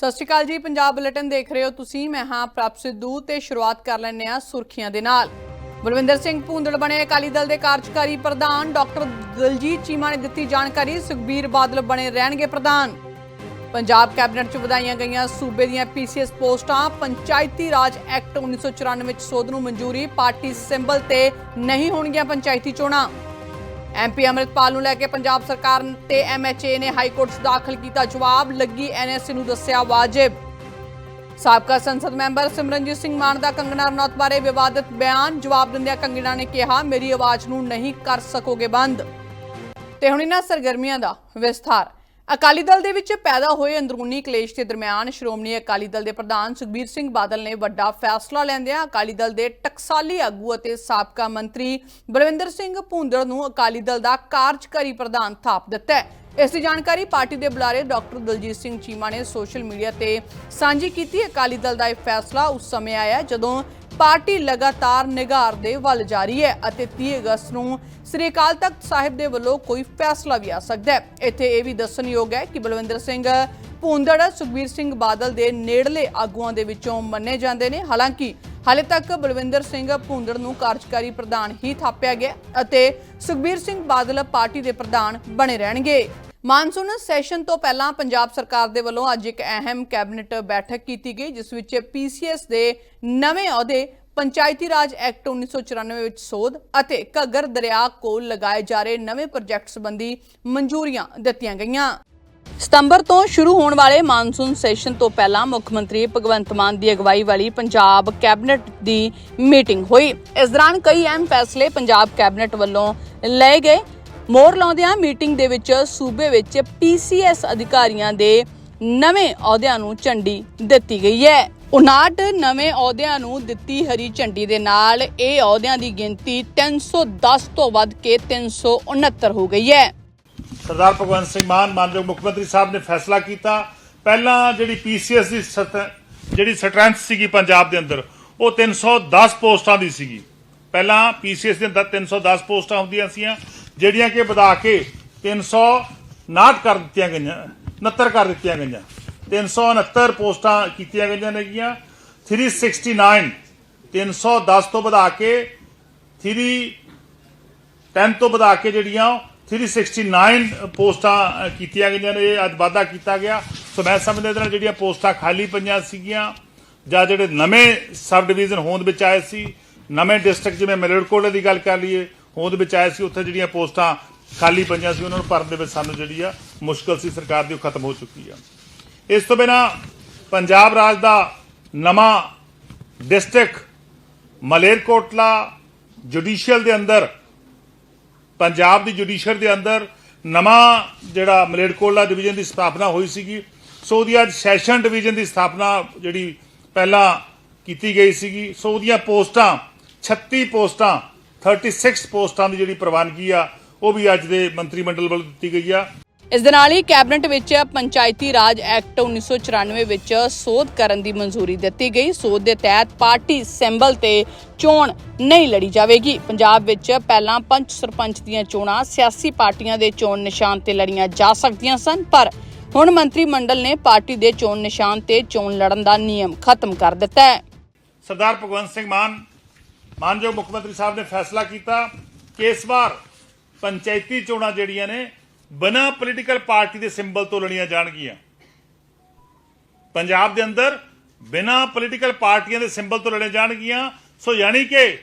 ਸਤਿ ਸ਼੍ਰੀ ਅਕਾਲ ਜੀ। ਪੰਜਾਬ ਬੁਲੇਟਿਨ ਦੇਖ ਰਹੇ ਹੋ ਤੁਸੀਂ। ਮੈਂ ਹਾਂ ਪ੍ਰਭ ਸਿੱਧੂ ਤੇ ਸ਼ੁਰੂਆਤ ਕਰ ਲੈਂਦੇ ਹਾਂ ਸੁਰਖੀਆਂ ਦੇ ਨਾਲ। ਬਲਵਿੰਦਰ ਸਿੰਘ ਭੂੰਦੜ ਬਣੇ ਅਕਾਲੀ ਦਲ ਦੇ ਕਾਰਜਕਾਰੀ ਪ੍ਰਧਾਨ ਡਾਕਟਰ ਦਲਜੀਤ ਚੀਮਾ ਨੇ ਦਿੱਤੀ ਜਾਣਕਾਰੀ। ਸੁਖਬੀਰ ਬਾਦਲ ਬਣੇ ਰਹਿਣਗੇ ਪ੍ਰਧਾਨ। ਪੰਜਾਬ ਕੈਬਨਿਟ 'ਚ ਵਧਾਈਆਂ ਗਈਆਂ ਸੂਬੇ ਦੀਆਂ ਪੀਸੀਐਸ ਪੋਸਟਾਂ। ਪੰਚਾਇਤੀ ਰਾਜ ਐਕਟ 1994 ਵਿੱਚ ਸੋਧ ਨੂੰ ਮਨਜ਼ੂਰੀ। ਪਾਰਟੀ ਸਿੰਬਲ ਤੇ ਨਹੀਂ ਹੋਣਗੀਆਂ ਪੰਚਾਇਤੀ ਚੋਣਾਂ। ਐਮਪੀ ਅਮਰਿਤਪਾਲ ਨੂੰ ਲੈ ਕੇ ਪੰਜਾਬ ਸਰਕਾਰ ਤੇ ਐਮਐਚਏ ਨੇ ਹਾਈ ਕੋਰਟ 'ਚ ਦਾਖਲ ਕੀਤਾ ਜਵਾਬ, ਲੱਗੀ ਐਨਐਸਸੀ ਨੂੰ ਦੱਸਿਆ ਵਾਜਿਬ। ਸਾਬਕਾ ਸੰਸਦ ਮੈਂਬਰ ਸਿਮਰਨਜੀਤ ਸਿੰਘ ਮਾਨ ਦਾ ਕੰਗਣਾ ਰਣੌਤ ਬਾਰੇ ਵਿਵਾਦਿਤ ਬਿਆਨ, ਜਵਾਬ ਦਿੰਦਿਆਂ ਕੰਗਣਾ ਨੇ ਕਿਹਾ, ਮੇਰੀ ਆਵਾਜ਼ ਨੂੰ ਨਹੀਂ ਕਰ ਸਕੋਗੇ ਬੰਦ। ਤੇ ਹੁਣ ਇਹਨਾਂ ਸਰਗਰਮੀਆਂ ਦਾ ਵਿਸਥਾਰ। ਅਕਾਲੀ ਦਲ ਦੇ ਵਿੱਚ ਪੈਦਾ ਹੋਏ ਅੰਦਰੂਨੀ ਕਲੇਸ਼ ਦੇ ਦਰਮਿਆਨ ਸ਼੍ਰੋਮਣੀ ਅਕਾਲੀ ਦਲ ਦੇ ਪ੍ਰਧਾਨ ਸੁਖਬੀਰ ਸਿੰਘ ਬਾਦਲ ਨੇ ਵੱਡਾ ਫੈਸਲਾ ਲੈਂਦਿਆਂ ਅਕਾਲੀ ਦਲ ਦੇ ਟਕਸਾਲੀ ਆਗੂ ਅਤੇ ਸਾਬਕਾ ਮੰਤਰੀ ਬਲਵਿੰਦਰ ਸਿੰਘ ਭੂੰਦੜ ਨੂੰ ਅਕਾਲੀ ਦਲ ਦਾ ਕਾਰਜਕਾਰੀ ਪ੍ਰਧਾਨ ਥਾਪ ਦਿੱਤਾ ਹੈ। ਇਸ ਦੀ ਜਾਣਕਾਰੀ ਪਾਰਟੀ ਦੇ ਬੁਲਾਰੇ ਡਾਕਟਰ ਦਲਜੀਤ ਸਿੰਘ ਚੀਮਾ ਨੇ ਸੋਸ਼ਲ ਮੀਡੀਆ ਤੇ ਸਾਂਝੀ ਕੀਤੀ। ਅਕਾਲੀ ਦਲ ਦਾ ਇਹ ਫੈਸਲਾ ਉਸ ਸਮੇਂ ਆਇਆ ਜਦੋਂ ਪਾਰਟੀ ਲਗਾਤਾਰ ਨਿਗਾਰ ਦੇ ਵੱਲ ਜਾਰੀ ਹੈ ਅਤੇ 30 ਅਗਸਤ ਨੂੰ ਸ੍ਰੀ ਅਕਾਲ ਤਖਤ ਸਾਹਿਬ ਦੇ ਵੱਲੋਂ ਕੋਈ ਫੈਸਲਾ ਵੀ ਆ ਸਕਦਾ ਹੈ। ਇੱਥੇ ਇਹ ਵੀ ਦੱਸਣਯੋਗ ਹੈ ਕਿ ਬਲਵਿੰਦਰ ਸਿੰਘ ਭੂੰਦੜ, ਸੁਖਬੀਰ ਸਿੰਘ ਬਾਦਲ ਦੇ ਨੇੜਲੇ ਆਗੂਆਂ ਦੇ ਵਿੱਚੋਂ ਮੰਨੇ ਜਾਂਦੇ ਨੇ। ਹਾਲਾਂਕਿ, ਹਾਲੇ ਤੱਕ ਬਲਵਿੰਦਰ ਸਿੰਘ ਭੂੰਦੜ ਨੂੰ ਕਾਰਜਕਾਰੀ ਪ੍ਰਧਾਨ ਹੀ ਥਾਪਿਆ ਗਿਆ ਅਤੇ ਸੁਖਬੀਰ ਸਿੰਘ ਬਾਦਲ ਪਾਰਟੀ ਦੇ ਪ੍ਰਧਾਨ ਬਣੇ ਰਹਿਣਗੇ। ਮਾਨਸੂਨ ਸੈਸ਼ਨ ਤੋਂ ਪਹਿਲਾਂ ਪੰਜਾਬ ਸਰਕਾਰ ਦੇ ਵੱਲੋਂ ਅੱਜ ਇੱਕ ਅਹਿਮ ਕੈਬਨਿਟ ਬੈਠਕ ਕੀਤੀ ਗਈ, ਜਿਸ ਵਿੱਚ ਪੀਸੀਐਸ ਦੇ ਨਵੇਂ ਅਹੁਦੇ, ਪੰਚਾਇਤੀ ਰਾਜ ਐਕਟ 1994 ਵਿੱਚ ਸੋਧ ਅਤੇ ਘੱਗਰ ਦਰਿਆ ਕੋਲ ਲਗਾਏ ਜਾ ਰਹੇ ਨਵੇਂ ਪ੍ਰੋਜੈਕਟ ਸੰਬੰਧੀ ਮਨਜ਼ੂਰੀਆਂ ਦਿੱਤੀਆਂ ਗਈਆਂ। ਸਤੰਬਰ ਤੋਂ ਸ਼ੁਰੂ ਹੋਣ ਵਾਲੇ ਮਾਨਸੂਨ ਸੈਸ਼ਨ ਤੋਂ ਪਹਿਲਾਂ ਮੁੱਖ ਮੰਤਰੀ ਭਗਵੰਤ ਮਾਨ ਦੀ ਅਗਵਾਈ ਵਾਲੀ ਪੰਜਾਬ ਕੈਬਨਿਟ ਦੀ ਮੀਟਿੰਗ ਹੋਈ। ਇਸ ਦੌਰਾਨ ਕਈ ਅਹਿਮ ਫੈਸਲੇ ਪੰਜਾਬ ਕੈਬਨਿਟ ਵੱਲੋਂ ਲਏ ਗਏ। ਮੋਹਰ ਲਾਉਂਦਿਆਂ ਮੀਟਿੰਗ ਦੇ ਵਿੱਚ ਸੂਬੇ ਵਿੱਚ ਪੀਸੀਐਸ ਅਧਿਕਾਰੀਆਂ ਦੇ ਨਵੇਂ ਅਹੁਦਿਆਂ ਨੂੰ ਝੰਡੀ ਦਿੱਤੀ ਗਈ ਹੈ। 59 ਨਵੇਂ ਅਹੁਦਿਆਂ ਨੂੰ ਦਿੱਤੀ ਹਰੀ ਝੰਡੀ ਦੇ ਨਾਲ ਇਹ ਅਹੁਦਿਆਂ ਦੀ ਗਿਣਤੀ 310 ਤੋਂ ਵੱਧ ਕੇ 369 ਹੋ ਗਈ ਹੈ। ਸਰਦਾਰ ਭਗਵੰਤ ਸਿੰਘ ਮਾਨ ਮਾਨਯੋਗ ਮੁੱਖ ਮੰਤਰੀ ਸਾਹਿਬ ਨੇ ਫੈਸਲਾ ਕੀਤਾ। ਪਹਿਲਾਂ ਜਿਹੜੀ ਪੀਸੀਐਸ ਦੀ ਸਤ- ਜਿਹੜੀ ਸਟਰੈਂਥ ਸੀਗੀ ਪੰਜਾਬ ਦੇ ਅੰਦਰ, ਉਹ 310 ਪੋਸਟਾਂ ਦੀ ਸੀਗੀ। ਪਹਿਲਾਂ ਪੀਸੀਐਸ ਦੇ ਅੰਦਰ 310 ਪੋਸਟਾਂ ਹੁੰਦੀਆਂ ਸੀਆਂ। ਜਿਹੜੀਆਂ ਕਿ ਵਧਾ ਕੇ 359 ਕਰ ਦਿੱਤੀਆਂ ਗਈਆਂ 69 ਕਰ ਦਿੱਤੀਆਂ ਗਈਆਂ। 369 ਪੋਸਟਾਂ ਕੀਤੀਆਂ ਗਈਆਂ ਨੇਗੀਆਂ। 369 310 ਤੋਂ ਵਧਾ ਕੇ 3 10 ਤੋਂ ਵਧਾ ਕੇ ਜਿਹੜੀਆਂ 369 ਪੋਸਟਾਂ ਕੀਤੀਆਂ ਗਈਆਂ ਨੇ ਅੱਜ ਵਾਧਾ ਕੀਤਾ ਗਿਆ। ਸੋ ਮੈਂ ਸਮਝਦਾ ਇਹਦੇ ਨਾਲ ਜਿਹੜੀਆਂ ਪੋਸਟਾਂ ਖਾਲੀ ਪਈਆਂ ਸੀਗੀਆਂ, ਜਾਂ ਜਿਹੜੇ ਨਵੇਂ ਸਬ ਡਿਵੀਜ਼ਨ ਹੋਂਦ ਵਿੱਚ ਆਏ ਸੀ, ਨਵੇਂ ਡਿਸਟ੍ਰਿਕਟ ਜਿਵੇਂ ਮਲੇਰਕੋਟਲੇ ਦੀ ਗੱਲ ਕਰ ਲਈਏ ਹੋਂਦ ਵਿੱਚ ਆਏ ਸੀ, ਉੱਥੇ ਜਿਹੜੀਆਂ ਪੋਸਟਾਂ ਖਾਲੀ ਪਈਆਂ ਸੀ, ਉਹਨਾਂ ਨੂੰ ਭਰਨ ਦੇ ਵਿੱਚ ਸਾਨੂੰ ਜਿਹੜੀ ਆ ਮੁਸ਼ਕਲ ਸੀ, ਸਰਕਾਰ ਦੀ ਉਹ ਖਤਮ ਹੋ ਚੁੱਕੀ ਆ। ਇਸ ਤੋਂ ਬਿਨਾ ਪੰਜਾਬ ਰਾਜ ਦਾ ਨਵਾਂ ਡਿਸਟ੍ਰਿਕਟ ਮਲੇਰਕੋਟਲਾ ਜੁਡੀਸ਼ੀਅਲ ਦੇ ਅੰਦਰ, ਪੰਜਾਬ ਦੀ ਜੁਡੀਸ਼ੀਅਰ ਦੇ ਅੰਦਰ ਨਵਾਂ ਜਿਹੜਾ ਮਲੇਰਕੋਟਲਾ ਡਿਵੀਜ਼ਨ ਦੀ ਸਥਾਪਨਾ ਹੋਈ ਸੀਗੀ। ਸੋ ਉਹਦੀ ਅੱਜ ਸੈਸ਼ਨ ਡਿਵੀਜ਼ਨ ਦੀ ਸਥਾਪਨਾ ਜਿਹੜੀ ਪਹਿਲਾਂ ਕੀਤੀ ਗਈ ਸੀਗੀ। ਸੋ ਉਹਦੀਆਂ ਪੋਸਟਾਂ 36 ਪੋਸਟਾਂ 36 ਪੋਸਟਾਂ ਦੀ ਜਿਹੜੀ ਪ੍ਰਵਾਨਗੀ ਆ ਉਹ ਵੀ ਅੱਜ ਦੇ ਮੰਤਰੀ ਮੰਡਲ ਵੱਲੋਂ ਦਿੱਤੀ ਗਈ ਆ। ਇਸ ਦੇ ਨਾਲ ਹੀ ਕੈਬਨਿਟ ਵਿੱਚ ਪੰਚਾਇਤੀ ਰਾਜ ਐਕਟ 1994 ਵਿੱਚ ਸੋਧ ਕਰਨ ਦੀ ਮਨਜ਼ੂਰੀ ਦਿੱਤੀ ਗਈ। ਸੋਧ ਦੇ ਤਹਿਤ ਪਾਰਟੀ ਸਿੰਬਲ ਤੇ ਚੋਣ ਨਹੀਂ ਲੜੀ ਜਾਵੇਗੀ। ਪੰਜਾਬ ਵਿੱਚ ਪਹਿਲਾਂ ਪੰਚ ਸਰਪੰਚ ਦੀਆਂ ਚੋਣਾਂ ਸਿਆਸੀ ਪਾਰਟੀਆਂ ਦੇ ਚੋਣ ਨਿਸ਼ਾਨ ਤੇ ਲੜੀਆਂ ਜਾ ਸਕਦੀਆਂ ਸਨ ਪਰ ਹੁਣ ਮੰਤਰੀ ਮੰਡਲ ਨੇ ਪਾਰਟੀ ਦੇ ਚੋਣ ਨਿਸ਼ਾਨ ਤੇ ਚੋਣ ਲੜਨ ਦਾ ਨਿਯਮ ਖਤਮ ਕਰ ਦਿੱਤਾ ਹੈ। ਸਰਦਾਰ ਭਗਵੰਤ ਸਿੰਘ ਮਾਨ ਮਾਨਯੋਗ ਮੁੱਖ ਮੰਤਰੀ ਸਾਹਿਬ ਨੇ ਫੈਸਲਾ ਕੀਤਾ ਕਿ ਇਸ ਵਾਰ ਪੰਚਾਇਤੀ ਚੋਣਾਂ ਜਿਹੜੀਆਂ ਨੇ ਬਿਨਾਂ ਪੋਲੀਟੀਕਲ ਪਾਰਟੀ ਦੇ ਸਿੰਬਲ ਤੋਂ ਲੜੀਆਂ ਜਾਣਗੀਆਂ। ਪੰਜਾਬ ਦੇ ਅੰਦਰ ਬਿਨਾਂ ਪੋਲੀਟੀਕਲ ਪਾਰਟੀਆਂ ਦੇ ਸਿੰਬਲ ਤੋਂ ਲੜੀਆਂ ਜਾਣਗੀਆਂ। ਸੋ ਯਾਨੀ ਕਿ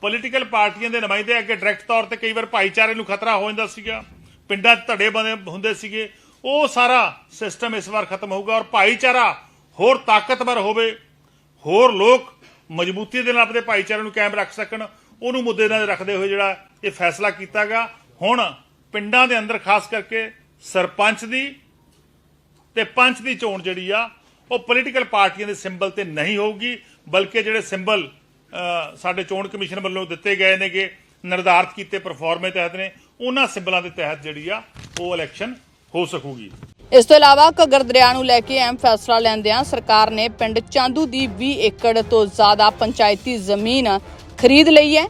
ਪੋਲੀਟੀਕਲ ਪਾਰਟੀਆਂ ਦੇ ਨੁਮਾਇੰਦੇ ਅੱਗੇ ਡਾਇਰੈਕਟ ਤੌਰ ਤੇ ਕਈ ਵਾਰ ਭਾਈਚਾਰੇ ਨੂੰ ਖਤਰਾ ਹੋ ਜਾਂਦਾ ਸੀਗਾ, ਪਿੰਡਾਂ 'ਚ ਧੜੇ ਬਣੇ ਹੁੰਦੇ ਸੀਗੇ, ਉਹ ਸਾਰਾ ਸਿਸਟਮ ਇਸ ਵਾਰ ਖਤਮ ਹੋਊਗਾ ਔਰ ਭਾਈਚਾਰਾ ਹੋਰ ਤਾਕਤਵਰ ਹੋਵੇ, ਹੋਰ ਲੋਕ ਮਜ਼ਬੂਤੀ ਦੇ ਨਾਲ ਆਪਣੇ ਭਾਈਚਾਰੇ ਨੂੰ ਕਾਇਮ ਰੱਖ ਸਕਣ, ਉਹਨੂੰ ਮੁੱਦੇ ਨਾਲ ਰੱਖਦੇ ਹੋਏ ਜਿਹੜਾ ਇਹ ਫੈਸਲਾ ਕੀਤਾਗਾ। ਹੁਣ ਪਿੰਡਾਂ ਦੇ ਅੰਦਰ ਖਾਸ ਕਰਕੇ ਸਰਪੰਚ ਦੀ ਤੇ ਪੰਚ ਦੀ ਚੋਣ ਜਿਹੜੀ ਆ, ਉਹ ਪੋਲੀਟੀਕਲ ਪਾਰਟੀਆਂ ਦੇ ਸਿੰਬਲ ਤੇ ਨਹੀਂ ਹੋਊਗੀ, ਬਲਕਿ ਜਿਹੜੇ ਸਿੰਬਲ ਸਾਡੇ ਚੋਣ ਕਮਿਸ਼ਨ ਵੱਲੋਂ ਦਿੱਤੇ ਗਏ ਨੇਗੇ, ਨਿਰਧਾਰਤ ਕੀਤੇ ਪਰਫਾਰਮੇ ਤਹਿਤ ਨੇ, ਉਹਨਾਂ ਸਿੰਬਲਾਂ ਦੇ ਤਹਿਤ ਜਿਹੜੀ ਆ, ਉਹ ਇਲੈਕਸ਼ਨ ਹੋ ਸਕੂਗੀ। ਇਸ ਤੋਂ ਇਲਾਵਾ ਘੱਗਰ ਦਰਿਆ ਨੂੰ ਲੈ ਕੇ ਅਹਿਮ ਫੈਸਲਾ ਲੈਂਦਿਆਂ ਸਰਕਾਰ ਨੇ ਪਿੰਡ ਚਾਂਦੂ ਦੀ 20 ਏਕੜ ਤੋਂ ਜ਼ਿਆਦਾ ਪੰਚਾਇਤੀ ਜ਼ਮੀਨ ਖਰੀਦ ਲਈ ਹੈ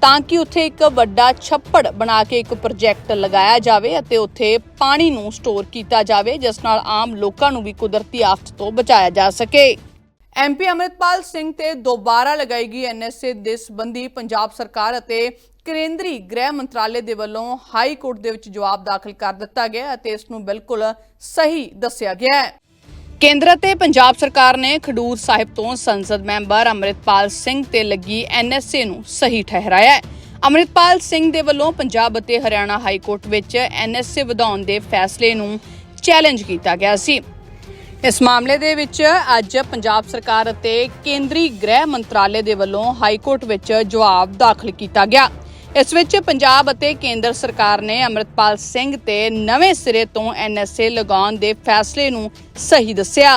ਤਾਂ ਕਿ ਉੱਥੇ ਇੱਕ ਵੱਡਾ ਛੱਪੜ ਬਣਾ ਕੇ ਇੱਕ ਪ੍ਰੋਜੈਕਟ ਲਗਾਇਆ ਜਾਵੇ ਅਤੇ ਉੱਥੇ ਪਾਣੀ ਨੂੰ ਸਟੋਰ ਕੀਤਾ ਜਾਵੇ, ਜਿਸ ਨਾਲ ਆਮ ਲੋਕਾਂ ਨੂੰ ਵੀ ਕੁਦਰਤੀ ਆਫਤ ਤੋਂ ਬਚਾਇਆ ਜਾ ਸਕੇ। ਐਮਪੀ ਅਮਰਿਤਪਾਲ ਸਿੰਘ ਤੇ ਦੁਬਾਰਾ ਲਗਾਈ ਗਈ ਐਨਐਸਏ ਦੇ ਸੰਬੰਧੀ ਪੰਜਾਬ ਸਰਕਾਰ ਅਤੇ ਕੇਂਦਰੀ ਗ੍ਰਹਿ ਮੰਤਰਾਲੇ ਦੇ ਵੱਲੋਂ ਹਾਈ ਕੋਰਟ ਦੇ ਵਿੱਚ ਜਵਾਬ ਦਾਖਲ ਕਰ ਦਿੱਤਾ ਗਿਆ ਅਤੇ ਇਸ ਨੂੰ ਬਿਲਕੁਲ ਸਹੀ ਦੱਸਿਆ ਗਿਆ ਹੈ। ਕੇਂਦਰ ਅਤੇ ਪੰਜਾਬ ਸਰਕਾਰ ਨੇ ਖਡੂਰ ਸਾਹਿਬ ਤੋਂ ਸੰਸਦ ਮੈਂਬਰ ਅਮਰਿਤਪਾਲ ਸਿੰਘ ਤੇ ਲੱਗੀ ਐਨਐਸਏ ਨੂੰ ਸਹੀ ਠਹਿਰਾਇਆ ਹੈ। ਅਮਰਿਤਪਾਲ ਸਿੰਘ ਦੇ ਵੱਲੋਂ ਪੰਜਾਬ ਅਤੇ ਹਰਿਆਣਾ ਹਾਈ ਕੋਰਟ ਵਿੱਚ ਐਨਐਸਏ ਵਧਾਉਣ ਦੇ ਫੈਸਲੇ ਨੂੰ ਚੈਲੰਜ ਕੀਤਾ ਗਿਆ ਸੀ। ਇਸ ਮਾਮਲੇ ਦੇ ਵਿੱਚ ਅੱਜ ਪੰਜਾਬ ਸਰਕਾਰ ਅਤੇ ਕੇਂਦਰੀ ਗ੍ਰਹਿ ਮੰਤਰਾਲੇ ਦੇ ਵੱਲੋਂ ਹਾਈ ਕੋਰਟ ਵਿੱਚ ਜਵਾਬ ਦਾਖਲ ਕੀਤਾ ਗਿਆ। ਇਸ ਵਿੱਚ ਪੰਜਾਬ ਅਤੇ ਕੇਂਦਰ ਸਰਕਾਰ ਨੇ ਅਮਰਿਤਪਾਲ ਸਿੰਘ ਤੇ ਨਵੇਂ ਸਿਰੇ ਤੋਂ ਐਨਐਸਏ ਲਗਾਉਣ ਦੇ ਫੈਸਲੇ ਨੂੰ ਸਹੀ ਦੱਸਿਆ।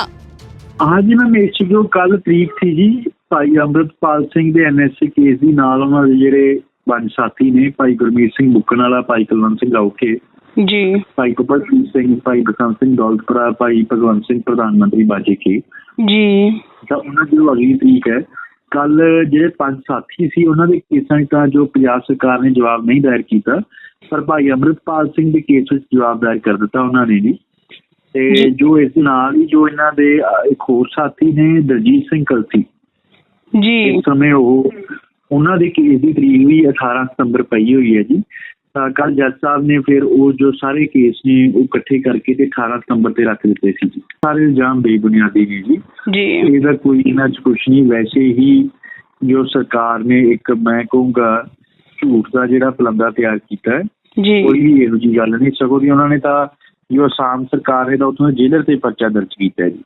ਹਾਂਜੀ ਮੈਂ ਮੇਸ਼ ਜੋ ਕੱਲ ਤਰੀਕ ਸੀ ਜੀ, ਭਾਈ ਅੰਮ੍ਰਿਤਪਾਲ ਸਿੰਘ ਦੇ ਐਨਐਸਸੀ ਕੇਸ ਦੀ ਨਾਲ ਉਹਨਾਂ ਦੇ ਜਿਹੜੇ ਪੰਜ ਸਾਥੀ ਨੇ, ਭਾਈ ਗੁਰਮੀਤ ਸਿੰਘ ਬੁੱਕਣ ਵਾਲਾ, ਭਾਈ ਕੁਲਵੰਤ ਸਿੰਘ ਲਾਉਕੇ ਜੀ। ਭਾਈ ਕਪਲਜੀਤ ਸਿੰਘ ਭਾਈ ਬਸੰਤ ਸਿੰਘ ਦੌਲਤਪੁਰਾ ਭਾਈ ਭਗਵੰਤ ਸਿੰਘ ਪ੍ਰਧਾਨ ਮੰਤਰੀ ਬਾਜੇ ਕੀ। ਜੀ। ਤਾਂ ਉਹਨਾਂ ਦੀ ਅਗਲੀ ਤਰੀਕ ਹੈ। ਕੱਲ ਜਿਹੜੇ ਪੰਜ ਸਾਥੀ ਸੀ ਉਹਨਾਂ ਦੇ ਕੇਸਾਂ ਤਾਂ ਜੋ ਪੰਜਾਬ ਸਰਕਾਰ ਨੇ ਜਵਾਬ ਨਹੀਂ ਦਾਇਰ ਕੀਤਾ ਪਰ ਭਾਈ ਅੰਮ੍ਰਿਤਪਾਲ ਸਿੰਘ ਦੇ ਕੇਸ ਵਿੱਚ ਜਵਾਬ ਦਾਇਰ ਕਰ ਦਿੱਤਾ ਉਹਨਾਂ ਨੇ ਜੀ ਤੇ ਜੋ। ਇਸ ਦੇ ਨਾਲ ਹੀ ਜੋ ਇਹਨਾਂ ਦੇ ਇੱਕ ਹੋਰ ਸਾਥੀ ਨੇ ਦਰਜੀਤ ਸਿੰਘ ਕਲਸੀ। ਜੀ। ਇਸ ਸਮੇਂ ਉਹ ਉਹਨਾਂ ਦੇ ਕੇਸ ਦੀ ਤਰੀਕ ਵੀ 18 ਸਤੰਬਰ ਪਈ ਹੋਈ ਹੈ ਜੀ। ਤਾਂ ਕੱਲ ਜੱਜ ਸਾਹਿਬ ਨੇ ਫਿਰ ਉਹ ਜੋ ਸਾਰੇ ਕੇਸ ਨੇ ਉਹ ਇਕੱਠੇ ਕਰਕੇ ਤੇ 18 ਸਤੰਬਰ ਤੇ ਰੱਖ ਦਿੱਤੇ ਸੀ ਜੀ। ਸਾਰੇ ਇਲਜ਼ਾਮ ਬੇਬੁਨਿਆਦੀ ਨੇ ਜੀ। ਜੀ। ਇਹਦਾ ਕੋਈ ਇਹਨਾਂ ਚ ਕੁਛ ਨਹੀਂ। ਵੈਸੇ ਹੀ ਜੋ ਸਰਕਾਰ ਨੇ ਇੱਕ ਮੈਂ ਕਹੂੰਗਾ ਝੂਠ ਦਾ ਜਿਹੜਾ ਪਲੰਦਾ ਤਿਆਰ ਕੀਤਾ ਹੈ ਜੀ। ਕੋਈ ਵੀ ਇਹੋ ਜੀ ਗੱਲ ਨਹੀਂ। ਸਗੋਂ ਦੀ ਉਹਨਾਂ ਨੇ ਤਾਂ ਜੋ ਆਸਾਮ ਸਰਕਾਰ ਹੈ ਤਾਂ ਉਥੋਂ ਜੇਲਰ ਤੇ ਪਰਚਾ ਦਰਜ ਕੀਤਾ ਹੈ ਜੀ।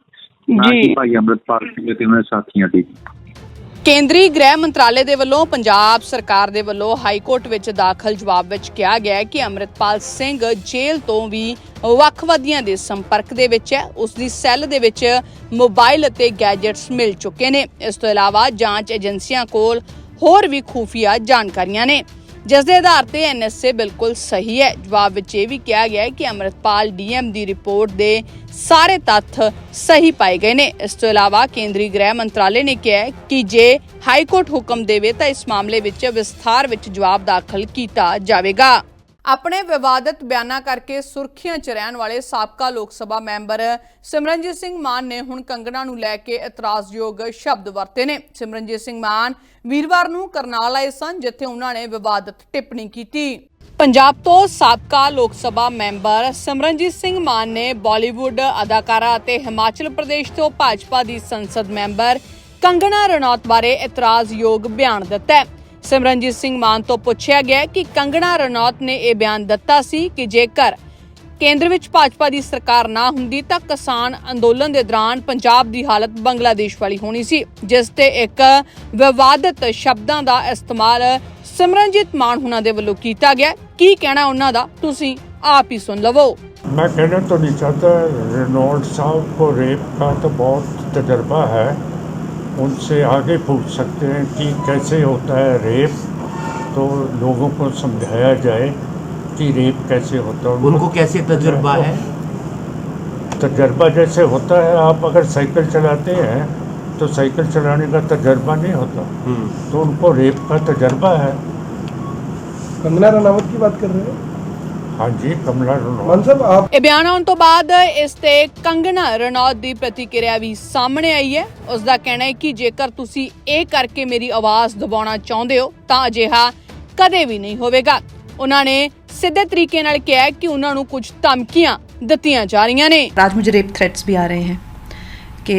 ਕਿ ਭਾਈ ਅੰਮ੍ਰਿਤਪਾਲ ਸਿੰਘ ਤੇ ਉਹਨਾਂ ਦੇ ਸਾਥੀਆਂ ਤੇ। ਜੀ ਕੇਂਦਰੀ ਗ੍ਰਹਿ ਮੰਤਰਾਲੇ ਦੇ ਵੱਲੋਂ ਪੰਜਾਬ ਸਰਕਾਰ ਦੇ ਵੱਲੋਂ ਹਾਈ ਕੋਰਟ ਵਿੱਚ ਦਾਖਲ ਜਵਾਬ ਵਿੱਚ ਕਿਹਾ ਗਿਆ ਹੈ ਕਿ ਅਮਰਿਤਪਾਲ ਸਿੰਘ ਜੇਲ੍ਹ ਤੋਂ ਵੀ ਵੱਖਵਾਦੀਆਂ ਦੇ ਸੰਪਰਕ ਦੇ ਵਿੱਚ ਹੈ। ਉਸ ਦੀ ਸੈੱਲ ਦੇ ਵਿੱਚ ਮੋਬਾਈਲ ਅਤੇ ਗੈਜਟਸ ਮਿਲ ਚੁੱਕੇ ਨੇ। ਇਸ ਤੋਂ ਇਲਾਵਾ ਜਾਂਚ ਏਜੰਸੀਆਂ ਕੋਲ ਹੋਰ ਵੀ ਖੂਫੀਆ ਜਾਣਕਾਰੀਆਂ ਨੇ। ਜਿਸ ਦੇ ਆਧਾਰ ਤੇ ਐਨਐਸਏ ਬਿਲਕੁਲ ਸਹੀ ਹੈ। ਜਵਾਬ ਵਿੱਚ ਇਹ ਵੀ ਕਿਹਾ ਗਿਆ ਹੈ ਕਿ ਅਮਰਿਤਪਾਲ ਡੀਐਮ ਦੀ ਰਿਪੋਰਟ ਦੇ ਸਾਰੇ ਤੱਥ ਸਹੀ ਪਾਏ ਗਏ ਨੇ। ਇਸ ਤੋਂ ਇਲਾਵਾ ਕੇਂਦਰੀ ਗ੍ਰਹਿ ਮੰਤਰਾਲੇ ਨੇ ਕਿਹਾ ਕਿ ਜੇ ਹਾਈ ਕੋਰਟ ਹੁਕਮ ਦੇਵੇ ਤਾਂ ਇਸ ਮਾਮਲੇ ਵਿੱਚ ਵਿਸਥਾਰ ਵਿੱਚ ਜਵਾਬ ਦਾਖਲ ਕੀਤਾ ਜਾਵੇਗਾ। ਆਪਣੇ ਵਿਵਾਦਤ ਬਿਆਨਾਂ ਕਰਕੇ ਸੁਰਖੀਆਂ 'ਚ ਰਹਿਣ ਵਾਲੇ ਸਾਬਕਾ ਲੋਕ ਸਭਾ ਮੈਂਬਰ ਸਿਮਰਨਜੀਤ ਸਿੰਘ ਮਾਨ ਨੇ ਹੁਣ ਕੰਗਣਾ ਨੂੰ ਲੈ ਕੇ ਇਤਰਾਜ਼ਯੋਗ ਸ਼ਬਦ ਵਰਤੇ ਨੇ। ਸਿਮਰਨਜੀਤ ਸਿੰਘ ਮਾਨ ਵੀਰਵਾਰ ਨੂੰ ਕਰਨਾਲ ਆਏ ਸਨ, ਜਿੱਥੇ ਉਹਨਾਂ ਨੇ ਵਿਵਾਦਤ ਟਿੱਪਣੀ ਕੀਤੀ। ਪੰਜਾਬ ਤੋਂ ਸਾਬਕਾ ਲੋਕ ਸਭਾ ਮੈਂਬਰ ਸਿਮਰਨਜੀਤ ਸਿੰਘ ਮਾਨ ਨੇ ਬਾਲੀਵੁੱਡ ਅਦਾਕਾਰਾ ਅਤੇ ਹਿਮਾਚਲ ਪ੍ਰਦੇਸ਼ ਤੋਂ ਭਾਜਪਾ ਦੀ ਸੰਸਦ ਮੈਂਬਰ ਕੰਗਣਾ ਰਣੌਤ ਬਾਰੇ ਇਤਰਾਜ਼ਯੋਗ ਬਿਆਨ ਦਿੱਤਾ ਹੈ। ਸਿਮਰਨਜੀਤ ਸਿੰਘ ਮਾਨ ਤੋਂ ਪੁੱਛਿਆ ਗਿਆ ਕਿ ਕੰਗਣਾ ਰਣੌਤ ਨੇ ਇਹ ਬਿਆਨ ਦਿੱਤਾ ਸੀ ਕਿ ਜੇਕਰ ਕੇਂਦਰ ਵਿੱਚ ਭਾਜਪਾ ਦੀ ਸਰਕਾਰ ਨਾ ਹੁੰਦੀ ਤਾਂ ਕਿਸਾਨ ਅੰਦੋਲਨ ਦੇ ਦੌਰਾਨ ਪੰਜਾਬ ਦੀ ਹਾਲਤ ਬੰਗਲਾਦੇਸ਼ ਵਾਲੀ ਹੋਣੀ ਸੀ ਜਿਸ ਤੇ ਇੱਕ ਵਿਵਾਦਤ ਸ਼ਬਦਾਂ ਦਾ ਇਸਤੇਮਾਲ ਸਿਮਰਨਜੀਤ ਮਾਨ ਹੁਣਾਂ ਦੇ ਵੱਲੋਂ ਕੀਤਾ ਗਿਆ ਕੀ ਕਹਿਣਾ ਉਹਨਾਂ ਦਾ ਤੁਸੀਂ ਆਪ ਹੀ ਸੁਣ ਲਵੋ मैं कहना तो नहीं चाहता रेनॉल्ड साहब को रेप का तो बहुत तजर्बा है उनसे आगे पूछ सकते हैं कि कैसे होता है रेप। तो लोगों को समझाया जाए कि रेप कैसे होता है। उनको कैसे तजुर्बा है? तजर्बा जैसे होता है आप अगर साइकिल चलाते हैं तो साइकिल चलाने का तजर्बा नहीं होता। तो उनको रेप का तजर्बा है। कंगना रनावत की बात कर रहे हैं? हाँ जी कमला रनौत मान साहब आप ਇਹ ਬਿਆਨ ਆਉਣ ਤੋਂ ਬਾਅਦ ਇਸ ਤੇ ਕੰਗਣਾ ਰਣੌਤ ਦੀ ਪ੍ਰਤੀਕਿਰਿਆ ਵੀ ਸਾਹਮਣੇ ਆਈ ਹੈ ਉਸ ਦਾ ਕਹਿਣਾ ਹੈ ਕਿ ਜੇਕਰ ਤੁਸੀਂ ਇਹ ਕਰਕੇ ਮੇਰੀ ਆਵਾਜ਼ ਦਬਾਉਣਾ ਚਾਹੁੰਦੇ ਹੋ ਤਾਂ ਅਜਿਹਾ ਕਦੇ ਵੀ ਨਹੀਂ ਹੋਵੇਗਾ ਉਹਨਾਂ ਨੇ ਸਿੱਧੇ ਤਰੀਕੇ ਨਾਲ ਕਿਹਾ ਹੈ ਕਿ ਉਹਨਾਂ ਨੂੰ ਕੁਝ ਧਮਕੀਆਂ ਦਿੱਤੀਆਂ ਜਾ ਰਹੀਆਂ ਨੇ आज मुझे रेप थ्रेट्स भी आ रहे हैं कि